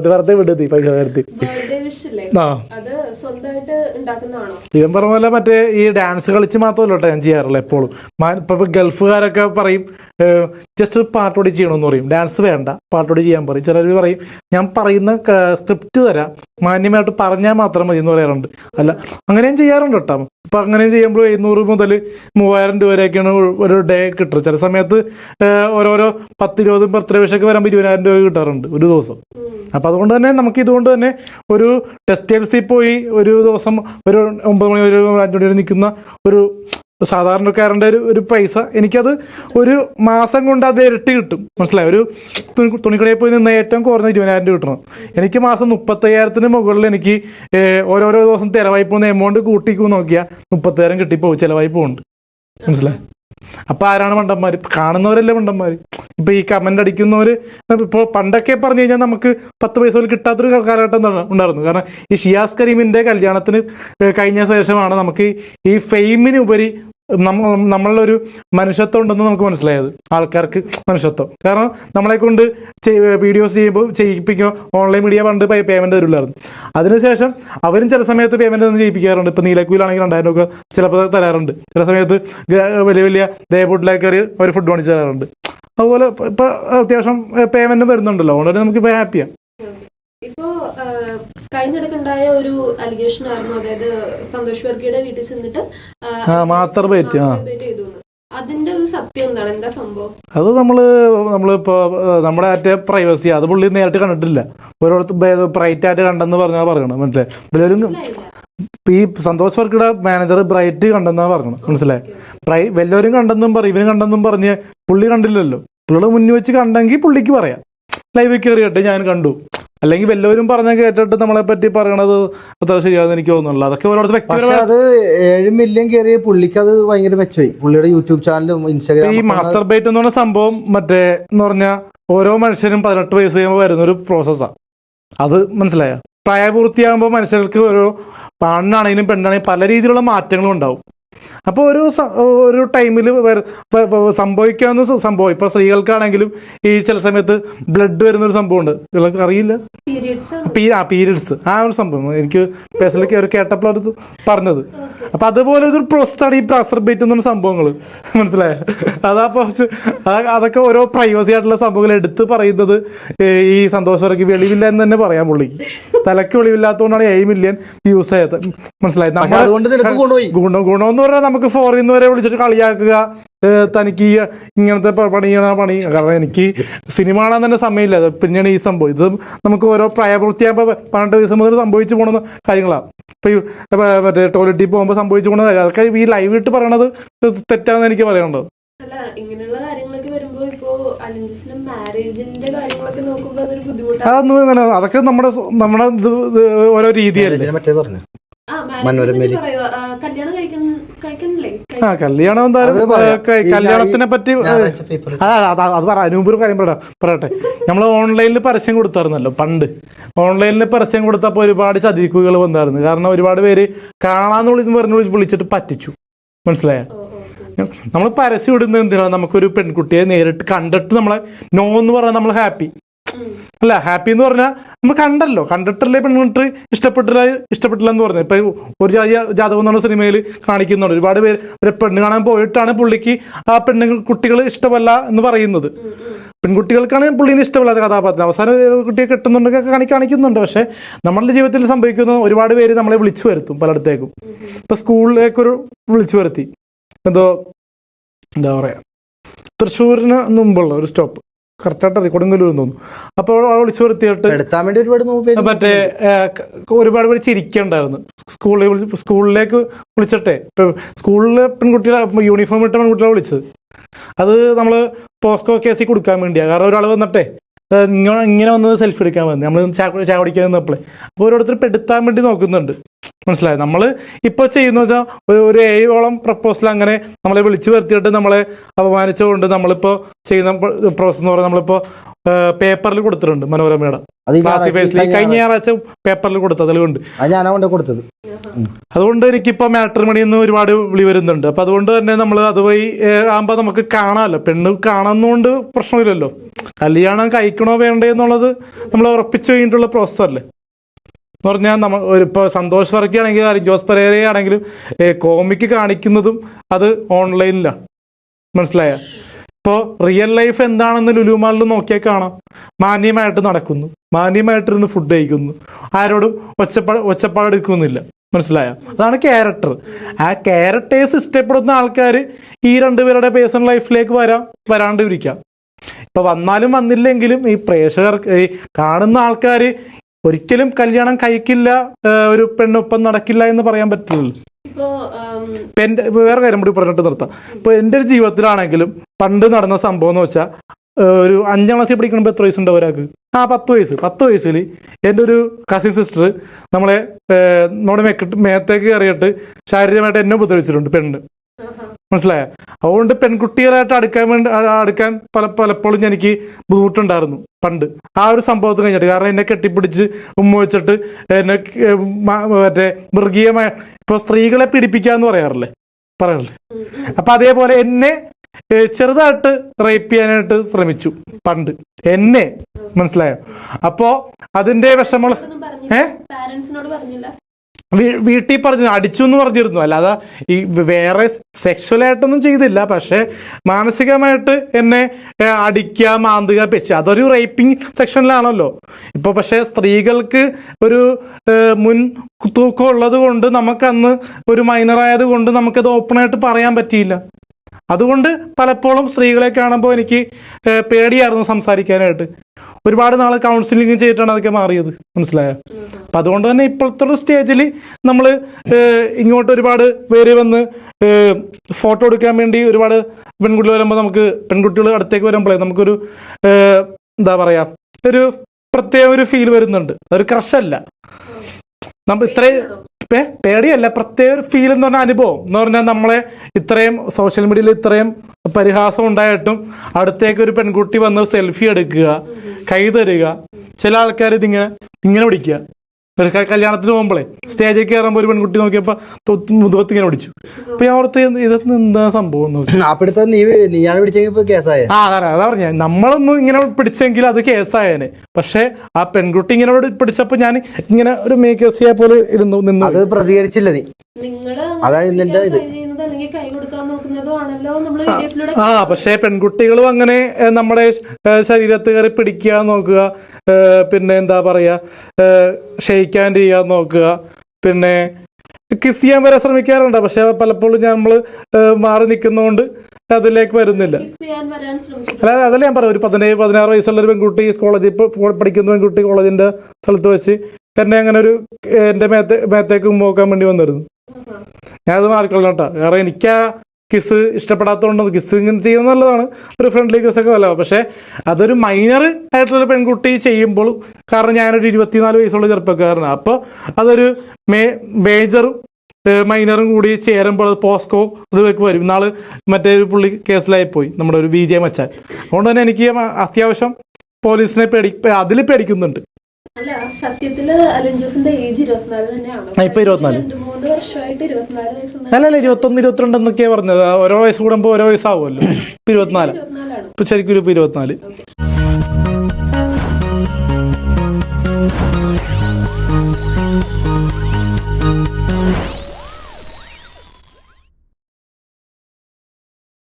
വെറുതെ വിടുത്തി പൈസ വരുത്തി ഇവൻ പറഞ്ഞ പോലെ മറ്റേ ഈ ഡാൻസ് കളിച്ച് മാത്രമല്ല കേട്ടോ ഞാൻ ചെയ്യാറുള്ളത് എപ്പോഴും. ഇപ്പൊ ഗൾഫുകാരൊക്കെ പറയും ജസ്റ്റ് ഒരു പാട്ടോടി ചെയ്യണമെന്ന് പറയും. ഡാൻസ് വേണ്ട. പാട്ടോടി ചെയ്യാൻ പറയും. ചിലർ പറയും ഞാൻ പറയുന്ന സ്ക്രിപ്റ്റ് തരാം. മാന്യമായിട്ട് പറഞ്ഞാൽ മാത്രം മതി എന്ന് പറയാറുണ്ട്. അല്ല അങ്ങനെയും ചെയ്യാറുണ്ട് കേട്ടോ. അപ്പൊ അങ്ങനെ ചെയ്യുമ്പോൾ എഴുന്നൂറ് മുതൽ മൂവായിരം രൂപ വരെയൊക്കെയാണ് ഒരു ഡേ കിട്ടുന്നത് ചില സമയത്ത് ഓരോരോ പത്ത് ഇരുപതും ബർത്ത്ഡേ വിഷയൊക്കെ വരുമ്പോൾ ഇരുപതിനായിരം രൂപ കിട്ടാറുണ്ട് ഒരു ദിവസം. അപ്പൊ അതുകൊണ്ട് തന്നെ നമുക്ക് ഇതുകൊണ്ട് തന്നെ ഒരു ടെക്സ്റ്റൈൽസിൽ പോയി ഒരു ദിവസം ഒരു ഒമ്പത് മണി ഒരു അഞ്ചു മണി വരെ നിൽക്കുന്ന ഒരു സാധാരണക്കാരന്റെ ഒരു ഒരു പൈസ. എനിക്കത് ഒരു മാസം കൊണ്ട് അത് ഇരട്ടി കിട്ടും. മനസ്സിലായി? ഒരു തുണി തുണിക്കടയിൽ പോയി നിന്ന് ഏറ്റവും കുറഞ്ഞ ഇരുപതിനായിരം രൂപ കിട്ടണം. എനിക്ക് മാസം മുപ്പത്തയ്യായിരത്തിന് മുകളിൽ എനിക്ക് ഓരോരോ ദിവസം ചിലവായി പോകുന്ന എമൗണ്ട് കൂട്ടിക്കൂ നോക്കിയാൽ മുപ്പത്തയ്യായിരം കിട്ടിപ്പോവും ചിലവായി പോകുന്നുണ്ട്. മനസ്സിലായി? അപ്പൊ ആരാണ് മണ്ടന്മാർ കാണുന്നവരല്ലേ മണ്ടന്മാർ ഇപ്പൊ ഈ കമന്റ് അടിക്കുന്നവര് ഇപ്പൊ പണ്ടൊക്കെ പറഞ്ഞു കഴിഞ്ഞാൽ നമുക്ക് പത്ത് പൈസ പോലും കിട്ടാത്തൊരു കാലഘട്ടം ഉണ്ടാ- ഉണ്ടായിരുന്നു. കാരണം ഈ ഷിയാസ് കരീമിന്റെ കല്യാണത്തിന് കഴിഞ്ഞ ശേഷമാണ് നമുക്ക് ഈ ഫെയിമിന് ഉപരി നമ്മ നമ്മളിലൊരു മനുഷ്യത്വം ഉണ്ടെന്ന് നമുക്ക് മനസ്സിലായത്. ആൾക്കാർക്ക് മനുഷ്യത്വം. കാരണം നമ്മളെ കൊണ്ട് വീഡിയോസ് ചെയ്യുമ്പോൾ ചെയ്യിപ്പിക്കുക ഓൺലൈൻ മീഡിയ പണ്ട് പേയ്മെന്റ് തരില്ലായിരുന്നു. അതിനുശേഷം അവരും ചില സമയത്ത് പേയ്മെന്റ് ഒന്നും ചെയ്യിപ്പിക്കാറുണ്ട്. ഇപ്പൊ നീലക്കുയിലാണെങ്കിൽ രണ്ടായിരം രൂപ ചിലപ്പോൾ തരാറുണ്ട്. ചില സമയത്ത് വലിയ വലിയ ദേവൂട്ടിലേക്ക് അവർ ഫുഡ് മേടിച്ച് തരാറുണ്ട്. അതുപോലെ ഇപ്പൊ- അത്യാവശ്യം പേയ്മെന്റ് വരുന്നുണ്ടല്ലോ. അതുകൊണ്ട് തന്നെ നമുക്കിപ്പോ ഹാപ്പിയാണ് കഴിഞ്ഞിടക്കുണ്ടായ ഒരു അലിഗേഷൻ ആയിരുന്നു. അതായത് സന്തോഷ് വർഗിയുടെ വീട്ടിൽ ചെന്നിട്ട് ആ, ആ മാസ്റ്റർ ബേറ്റ് ആ. masturbate ചെയ്തു അതിന്റെ ഒരു സത്യം എന്താണ്? എന്താ സംഭവം? അത് നമ്മൾ നമ്മളിപ്പോ നമ്മുടെ മറ്റേ പ്രൈവസി അത് പുള്ളി നേരിട്ട് കണ്ടിട്ടില്ല. ഓരോരുത്തർ ബ്രൈറ്റ് ആയിട്ട് കണ്ടെന്ന് പറഞ്ഞാൽ പറയണം മനസ്സിലായി? ഇതിലൊരു ഈ സന്തോഷ് വർക്കിയുടെ മാനേജർ ബ്രൈറ്റ് കണ്ടെന്നാ പറഞ്ഞു മനസ്സിലായി? ബ്രൈ വല്ലവരും കണ്ടെന്നും പറയും ഇവരും കണ്ടെന്നും പറഞ്ഞ് പുള്ളി കണ്ടില്ലല്ലോ. പുള്ളിയുടെ മുന്നിൽ വെച്ച് കണ്ടെങ്കിൽ പുള്ളിക്ക് പറയാം. ലൈവിൽ കയറിയിട്ട് ഞാൻ കണ്ടു. അല്ലെങ്കിൽ വല്ലവരും പറഞ്ഞ കേട്ടിട്ട് നമ്മളെ പറ്റി പറയണത് അത്ര ശരിയാണെന്ന് എനിക്ക് തോന്നുന്നില്ല. അതൊക്കെ ഓരോരുത്തർ പക്ഷെ വ്യക്തിപരമായ അത് ഏഴ് മില്യൺ കയറിയ പുള്ളിക്ക് അത് ഭയങ്കര മെച്ചമായി. പുള്ളിയുടെ യൂട്യൂബ് ചാനലും ഈ ഇൻസ്റ്റാഗ്രാം മാസ്റ്റർ ബൈറ്റ് എന്ന് പറഞ്ഞ സംഭവം മറ്റേ എന്ന് പറഞ്ഞാൽ ഓരോ മനുഷ്യനും പതിനെട്ട് വയസ്സ് കഴിയുമ്പോൾ വരുന്ന ഒരു പ്രോസസ്സാണ് അത് മനസ്സിലായോ? പ്രായപൂർത്തിയാകുമ്പോൾ മനുഷ്യർക്ക് ഓരോ ആണിനാണെങ്കിലും പെണ്ണാണെങ്കിലും പല രീതിയിലുള്ള മാറ്റങ്ങളും ഉണ്ടാവും. അപ്പോൾ ഒരു ഒരു ടൈമിൽ സംഭവിക്കാവുന്ന സംഭവം. ഇപ്പോൾ സ്ത്രീകൾക്കാണെങ്കിലും ഈ ചില സമയത്ത് ബ്ലഡ് വരുന്ന ഒരു സംഭവമുണ്ട്. നിങ്ങൾക്ക് അറിയില്ല. ആ പീരിയഡ്സ് ആ ഒരു സംഭവം. എനിക്ക് പേഴ്സണലി ഒരു കേട്ടപ്പോൾ അത് പറഞ്ഞത്. അപ്പൊ അതുപോലെ ഒരു പ്രോസസ്സാണ് ഈ പ്രസർബേറ്റ് എന്നൊരു പറഞ്ഞ സംഭവങ്ങൾ മനസ്സിലായ? അതാ അതൊക്കെ ഓരോ പ്രൈവസി ആയിട്ടുള്ള സംഭവങ്ങൾ എടുത്ത് പറയുന്നത് ഈ സന്തോഷർക്ക് വെളിവില്ല എന്ന് തന്നെ പറയാൻ പുള്ളിക്ക്. തലക്ക് വെളിവില്ലാത്തതുകൊണ്ടാണ് ഏഴ് മില്യൺ വ്യൂസ് ആയത്. മനസ്സിലായി? അതുകൊണ്ട് നിനക്ക് കൊണ്ടുപോയി. ഗുണം ഗുണം എന്ന് പറഞ്ഞാൽ നമുക്ക് ഫോറിൽ നിന്ന് വരെ വിളിച്ചിട്ട് കളിയാക്കുക തനിക്ക് ഈ ഇങ്ങനത്തെ പണി ചെയ്യണ പണി. കാരണം എനിക്ക് സിനിമ കാണാൻ തന്നെ സമയമില്ല. അത് പിന്നെയാണ് ഈ സംഭവം. ഇത് നമുക്ക് ഓരോ പ്രായപൂർത്തിയാകുമ്പോൾ പന്ത്രണ്ട് വയസ്സ് മുതൽ സംഭവിച്ചു പോകുന്ന കാര്യങ്ങളാണ് ഇപ്പൊ മറ്റേ ടോയ്ലറ്റിൽ പോകുമ്പോൾ സംഭവിച്ചു പോകുന്ന കാര്യം അതൊക്കെ ഈ ലൈവ് ഇട്ട് പറയണത് തെറ്റാണെന്ന് എനിക്ക് പറയാനുള്ളത് ഇങ്ങനെയുള്ള കാര്യങ്ങളൊക്കെ വരുമ്പോ ഇപ്പോ അലഞ്ചസിനും മാരേജിന്റെ കാര്യങ്ങളൊക്കെ നോക്കുമ്പോ അതൊരു അതൊന്നും അങ്ങനെ അതൊക്കെ നമ്മുടെ സ്വ- നമ്മുടെ ഇത് ഇത് ഓരോ രീതിയല്ലേ? ഇതിനെ മറ്റേ പറഞ്ഞു. ആ മനോരമയിൽ. മാരേജ് കല്യാണം കഴിക്കാൻ കഴിക്കണില്ലേ? ആ കല്യാണം എന്തായാലും അത് പറയാം. ഏ, ക- ഈ കല്യാണത്തിനെ പറ്റി ഏ, ഞായറാഴ്ച പേപ്പറിൽ അതാ അത് അത് പറ അതിന് മുമ്പ് ഒരു കാര്യം പറയട്ടെ പറയട്ടെ. നമ്മൾ ഓൺലൈനിൽ പരസ്യം കൊടുത്തായിരുന്നല്ലോ പണ്ട്. ഓൺലൈനിൽ പരസ്യം കൊടുത്തപ്പോൾ ഒരുപാട് ചതിക്കുകൾ വന്നായിരുന്നു. കാരണം ഒരുപാട് പേര് കാണാന്ന് വിളിച്ച് പറഞ്ഞു വിളിച്ച് വിളിച്ചിട്ട് പറ്റിച്ചു. മനസ്സിലായോ? ഓ, ഓ, ഓ. നമ്മൾ പരസ്യം ഇടുന്നത് എന്തിനാണ് നമുക്കൊരു പെൺകുട്ടിയെ നേരിട്ട് കണ്ടിട്ട് നമ്മളെ നോ എന്ന് പറഞ്ഞാൽ നമ്മൾ ഹാപ്പി അല്ല ഹാപ്പി എന്ന് പറഞ്ഞാൽ നമ്മൾ കണ്ടല്ലോ. കണ്ടിട്ടല്ലേ പെൺകുട്ടി ഇഷ്ടപ്പെട്ടില്ല ഇഷ്ടപ്പെട്ടില്ല എന്ന് പറഞ്ഞത്. ഇപ്പൊ ഒരു ജാതി- ജാതകം എന്നുള്ള സിനിമയിൽ കാണിക്കുന്നുണ്ട്. ഒരുപാട് പേര് ഒരു പെണ്ണ് കാണാൻ പോയിട്ടാണ് പുള്ളിക്ക് ആ പെണ്ണ് കുട്ടികൾ ഇഷ്ടമല്ല എന്ന് പറയുന്നത്. പെൺകുട്ടികൾക്കാണ് പുള്ളിനെ ഇഷ്ടമില്ലാത്ത കഥാപാത്രം. അവസാനം കുട്ടിയെ കിട്ടുന്നുണ്ടൊക്കെ കാണി കാണിക്കുന്നുണ്ട്. പക്ഷെ നമ്മളുടെ ജീവിതത്തിൽ സംഭവിക്കുന്ന ഒരുപാട് പേര് നമ്മളെ വിളിച്ചു വരുത്തും പലയിടത്തേക്കും. ഇപ്പൊ സ്കൂളിലേക്കൊരു വിളിച്ചു വരുത്തി. എന്തോ എന്താ പറയാ തൃശ്ശൂരിന് മുമ്പുള്ള ഒരു സ്റ്റോപ്പ്. കറക്റ്റായിട്ട് കൊടുങ്ങല്ലൂർ തോന്നുന്നു അപ്പോൾ അവിടെ വിളിച്ചു വരുത്തിയിട്ട് എടുത്താൻ വേണ്ടി ഒരുപാട് മറ്റേ ഒരുപാട് പേര് ചിരിക്കണ്ടായിരുന്നു. സ്കൂളിൽ വിളിച്ച് സ്കൂളിലേക്ക് വിളിച്ചിട്ടെ ഇപ്പൊ സ്കൂളിലെ പെൺകുട്ടികളെ യൂണിഫോം ഇട്ട പെൺകുട്ടികളെ വിളിച്ചത്. അത് നമ്മൾ പോസ്കോ കേസിൽ കൊടുക്കാൻ വേണ്ടിയാ. കാരണം ഒരാൾ വന്നിട്ടെ ഇങ്ങനെ ഇങ്ങനെ വന്ന് സെൽഫി എടുക്കാൻ വന്നു. നമ്മൾ ചാവടിക്കാൻ വന്നപ്പോഴേ അപ്പോൾ ഓരോരുത്തർ പെടുത്താൻ വേണ്ടി നോക്കുന്നുണ്ട്. മനസ്സിലായത് നമ്മൾ ഇപ്പോൾ ചെയ്യുന്ന വെച്ചാൽ ഒരു ഒരു ഏഴോളം പ്രപ്പോസൽ അങ്ങനെ നമ്മളെ വിളിച്ചു വരുത്തിയിട്ട് നമ്മളെ അപമാനിച്ചുകൊണ്ട് നമ്മളിപ്പോൾ ചെയ്യുന്ന പ്രോസസ് എന്ന് പറഞ്ഞാൽ നമ്മളിപ്പോൾ പേപ്പറിൽ കൊടുത്തിട്ടുണ്ട് മനോരമയുടെ. കഴിഞ്ഞ ഞായറാഴ്ച. പേപ്പറിൽ കൊടുത്തത് അതുകൊണ്ട്. അത് ഞാനാ കൊണ്ട് കൊടുത്തത്. അതുകൊണ്ട് എനിക്കിപ്പോ മാട്രിമണി എന്ന് ഒരുപാട് വിളി വരുന്നുണ്ട്. അപ്പൊ അതുകൊണ്ട് തന്നെ നമ്മൾ അതുവഴി പോയി ആകുമ്പോ നമുക്ക് കാണാമല്ലോ. പെണ്ണ് കാണുന്നതുകൊണ്ട് പ്രശ്നമില്ലല്ലോ. കല്യാണം കഴിക്കണോ വേണ്ടേ എന്നുള്ളത് നമ്മൾ ഉറപ്പിച്ചു കഴിഞ്ഞിട്ടുള്ള പ്രോസസ് അല്ലേ? എന്ന് പറഞ്ഞാൽ നമ്മൾ ഇപ്പോൾ സന്തോഷ് വർക്കി ആണെങ്കിലും ജോസ് പെരേരയാണെങ്കിലും കോമിക്ക് കാണിക്കുന്നതും അത് ഓൺലൈനിലാണ് മനസ്സിലായ? ഇപ്പോൾ റിയൽ ലൈഫ് എന്താണെന്ന് ലുലുമാളിൽ നോക്കിയാൽ കാണാം. മാന്യമായിട്ട് നടക്കുന്നു. മാന്യമായിട്ടിരുന്ന് ഫുഡ് കഴിക്കുന്നു. ആരോടും ഒച്ചപ്പാട് ഒച്ചപ്പാടെടുക്കുന്നില്ല മനസ്സിലായ? അതാണ് ക്യാരക്ടർ ആ ക്യാരക്ടേഴ്സ് ഇഷ്ടപ്പെടുന്ന ആൾക്കാർ ഈ രണ്ടുപേരുടെ പേഴ്സണൽ ലൈഫിലേക്ക് വരാം വരാണ്ടിരിക്കാം. ഇപ്പൊ വന്നാലും വന്നില്ലെങ്കിലും ഈ പ്രേക്ഷകർ ഈ കാണുന്ന ആൾക്കാർ ഒരിക്കലും കല്യാണം കഴിക്കില്ല ഒരു പെണ്ണൊപ്പം നടക്കില്ല എന്ന് പറയാൻ പറ്റില്ലല്ലോ. ഇപ്പോ എന്റെ വേറെ കാര്യം കൂടി പറഞ്ഞിട്ട് നിർത്താം. ഇപ്പൊ എന്റെ ഒരു ജീവിതത്തിലാണെങ്കിലും പണ്ട് നടന്ന സംഭവം എന്ന് വെച്ചാൽ ഒരു അഞ്ചാം ക്ലാസ്സിൽ പഠിക്കുമ്പോൾ എത്ര വയസ്സുണ്ട് ഒരാൾക്ക്? ആ പത്ത് വയസ്സ്. പത്ത് വയസ്സിൽ എന്റെ ഒരു കസിൻ സിസ്റ്റർ നമ്മളെ നമ്മുടെ മേക്കിട്ട് മേത്തേക്ക് കയറിയിട്ട് ശാരീരികമായിട്ട് എന്നെ ഉപദ്രവിച്ചിട്ടുണ്ട് പെണ്ണ്. മനസ്സിലായോ? അതുകൊണ്ട് പെൺകുട്ടികളായിട്ട് അടുക്കാൻ വേണ്ടി അടുക്കാൻ പല പലപ്പോഴും എനിക്ക് ബുദ്ധിമുട്ടുണ്ടായിരുന്നു പണ്ട്. ആ ഒരു സംഭവത്തിന് കഴിഞ്ഞിട്ട്. കാരണം എന്നെ കെട്ടിപ്പിടിച്ച് ഉമ്മ വെച്ചിട്ട് എന്നെ മറ്റേ മൃഗീയമായ ഇപ്പൊ സ്ത്രീകളെ പിടിപ്പിക്കാന്ന് പറയാറില്ലേ? പറയാറില്ലേ. അപ്പൊ അതേപോലെ എന്നെ ചെറുതായിട്ട് റേപ്പ് ചെയ്യാനായിട്ട് ശ്രമിച്ചു പണ്ട്. എന്നെ. മനസ്സിലായോ? അപ്പോ അതിന്റെ വിഷമങ്ങൾ ഒന്നും വീട്ടിൽ പറഞ്ഞു അടിച്ചു എന്ന് പറഞ്ഞിരുന്നു. അല്ലാതെ ഈ വേറെ സെക്ഷൽ ആയിട്ടൊന്നും ചെയ്തില്ല. പക്ഷെ മാനസികമായിട്ട് എന്നെ അടിക്കുക മാന്തുക പെച്ച്. അതൊരു റേപ്പിംഗ് സെക്ഷനിലാണല്ലോ ഇപ്പൊ പക്ഷെ സ്ത്രീകൾക്ക് ഒരു മുൻ തൂക്കം ഉള്ളത് കൊണ്ട് നമുക്കന്ന് ഒരു മൈനർ ആയത് കൊണ്ട് നമുക്കത് ഓപ്പണായിട്ട് പറയാൻ പറ്റിയില്ല. അതുകൊണ്ട് പലപ്പോഴും സ്ത്രീകളെ കാണുമ്പോൾ എനിക്ക് പേടിയായിരുന്നു സംസാരിക്കാനായിട്ട്. ഒരുപാട് നാളെ കൗൺസിലിംഗ് ചെയ്തിട്ടാണ് അതൊക്കെ മാറിയത്. മനസ്സിലായോ? അപ്പം അതുകൊണ്ട് തന്നെ ഇപ്പോഴത്തെ ഒരു സ്റ്റേജിൽ നമ്മൾ ഇങ്ങോട്ട് ഒരുപാട് പേര് വന്ന് ഫോട്ടോ എടുക്കാൻ വേണ്ടി ഒരുപാട് പെൺകുട്ടികൾ വരുമ്പോൾ നമുക്ക് പെൺകുട്ടികൾ അടുത്തേക്ക് വരുമ്പോഴേ നമുക്കൊരു എന്താ പറയാ ഒരു പ്രത്യേക ഒരു ഫീൽ വരുന്നുണ്ട്. ഒരു ക്രഷല്ല നമ്മൾ ഇത്രയും പേ- പേടിയല്ല പ്രത്യേക ഒരു ഫീൽ എന്ന് പറഞ്ഞ അനുഭവം. എന്ന് പറഞ്ഞാൽ നമ്മളെ ഇത്രയും സോഷ്യൽ മീഡിയയിൽ ഇത്രയും പരിഹാസം ഉണ്ടായിട്ടും അടുത്തേക്ക് ഒരു പെൺകുട്ടി വന്ന് സെൽഫി എടുക്കുക കൈ തരിക. ചില ആൾക്കാർ ഇതിങ്ങനെ ഇങ്ങനെ പിടിക്കുക. ഒരു കല്യാണത്തിന് പോകുമ്പോളേ സ്റ്റേജിൽ കയറുമ്പോൾ ഒരു പെൺകുട്ടി നോക്കിയപ്പോൾ മുതുകത്തിങ്ങനെ പിടിച്ചു. അപ്പൊ ഞാൻ ഓർത്ത് ഇതൊന്നും എന്താ സംഭവം ആ അതാണ് അതാ പറഞ്ഞ. നമ്മളൊന്നും ഇങ്ങനെ പിടിച്ചെങ്കിൽ അത് കേസായേനെ. പക്ഷെ ആ പെൺകുട്ടി ഇങ്ങനെ പിടിച്ചപ്പോ ഞാൻ ഇങ്ങനെ ഒരു മേക്കേസിയെ പോലെ ഇരുന്നു നിന്നു. അത് പ്രതികരിച്ചില്ല നീ. അതായത് നിന്റെ ഇത്. കൈ കൊടുക്കാൻ നോക്കുന്നതോ ആണല്ലോ നമ്മൾ വീഡിയോസിലൂടെ ആ പക്ഷേ പെൺകുട്ടികളും അങ്ങനെ നമ്മുടെ ശരീരത്ത് കയറി പിടിക്കുക നോക്കുക പിന്നെ എന്താ പറയാ ഷെയ്ക്കാൻ ചെയ്യാൻ നോക്കുക പിന്നെ കിസ് ചെയ്യാൻ വരെ ശ്രമിക്കാറുണ്ട് പക്ഷെ പലപ്പോഴും നമ്മൾ മാറി നിൽക്കുന്നതുകൊണ്ട് അതിലേക്ക് വരുന്നില്ല. അല്ല അതല്ല ഞാൻ പറയാം ഒരു പതിനേഴ് പതിനാറ് വയസ്സുള്ള ഒരു പെൺകുട്ടി കോളേജിൽ പഠിക്കുന്ന പെൺകുട്ടി കോളേജിന്റെ സ്ഥലത്ത് വെച്ച് എന്നെ അങ്ങനെ ഒരു എന്റെ മേത്തെ മേത്തേക്ക് നോക്കാൻ വേണ്ടി വന്നിരുന്നു. ഞാനത് മാറിക്കൊള്ളാം കേട്ടോ. കാരണം എനിക്ക് ആ കിസ് ഇഷ്ടപ്പെടാത്തതുകൊണ്ട് കിസ് ഇങ്ങനെ ചെയ്യുന്നത് നല്ലതാണ്. ഒരു ഫ്രണ്ട്ലി കിസ് ഒക്കെ നല്ലതാണ്. പക്ഷെ അതൊരു മൈനർ ആയിട്ടുള്ള പെൺകുട്ടി ചെയ്യുമ്പോൾ കാരണം ഞാനൊരു ഇരുപത്തിനാല് വയസ്സുള്ള ചെറുപ്പക്കാരനാണ് അപ്പോൾ അതൊരു മേ മേജറും മൈനറും കൂടി ചേരുമ്പോൾ അത് പോസ്കോ അതിലേക്ക് വരും. ഇന്നാൾ മറ്റേ ഒരു പുള്ളി കേസിലായി പോയി. നമ്മുടെ ഒരു വി ജെ മച്ചാൻ. അതുകൊണ്ട് തന്നെ എനിക്ക് അത്യാവശ്യം പോലീസിനെ പേടി അതിൽ പേടിക്കുന്നുണ്ട്. അല്ല സത്യത്തിൽ അലൻ ജോസിന്റെ ഏജ് ഇരുപത്തിനാല് തന്നെയാണ്. ആ, ഇപ്പൊ ഇരുപത്തിനാല്. മൂന്ന് വർഷമായിട്ട് ഇരുപത്തിനാല് വയസ്സ് അല്ലല്ല ഇരുപത്തൊന്ന് ഇരുപത്തിരണ്ട് എന്നൊക്കെയാ പറഞ്ഞത്. ഓരോ വയസ്സ് കൂടുമ്പോ ഓരോ വയസ്സാവുമല്ലോ. ഇപ്പൊ ഇരുപത്തിനാല്. ഇപ്പൊ ശരിക്കും ഇപ്പൊ ഇരുപത്തിനാല്.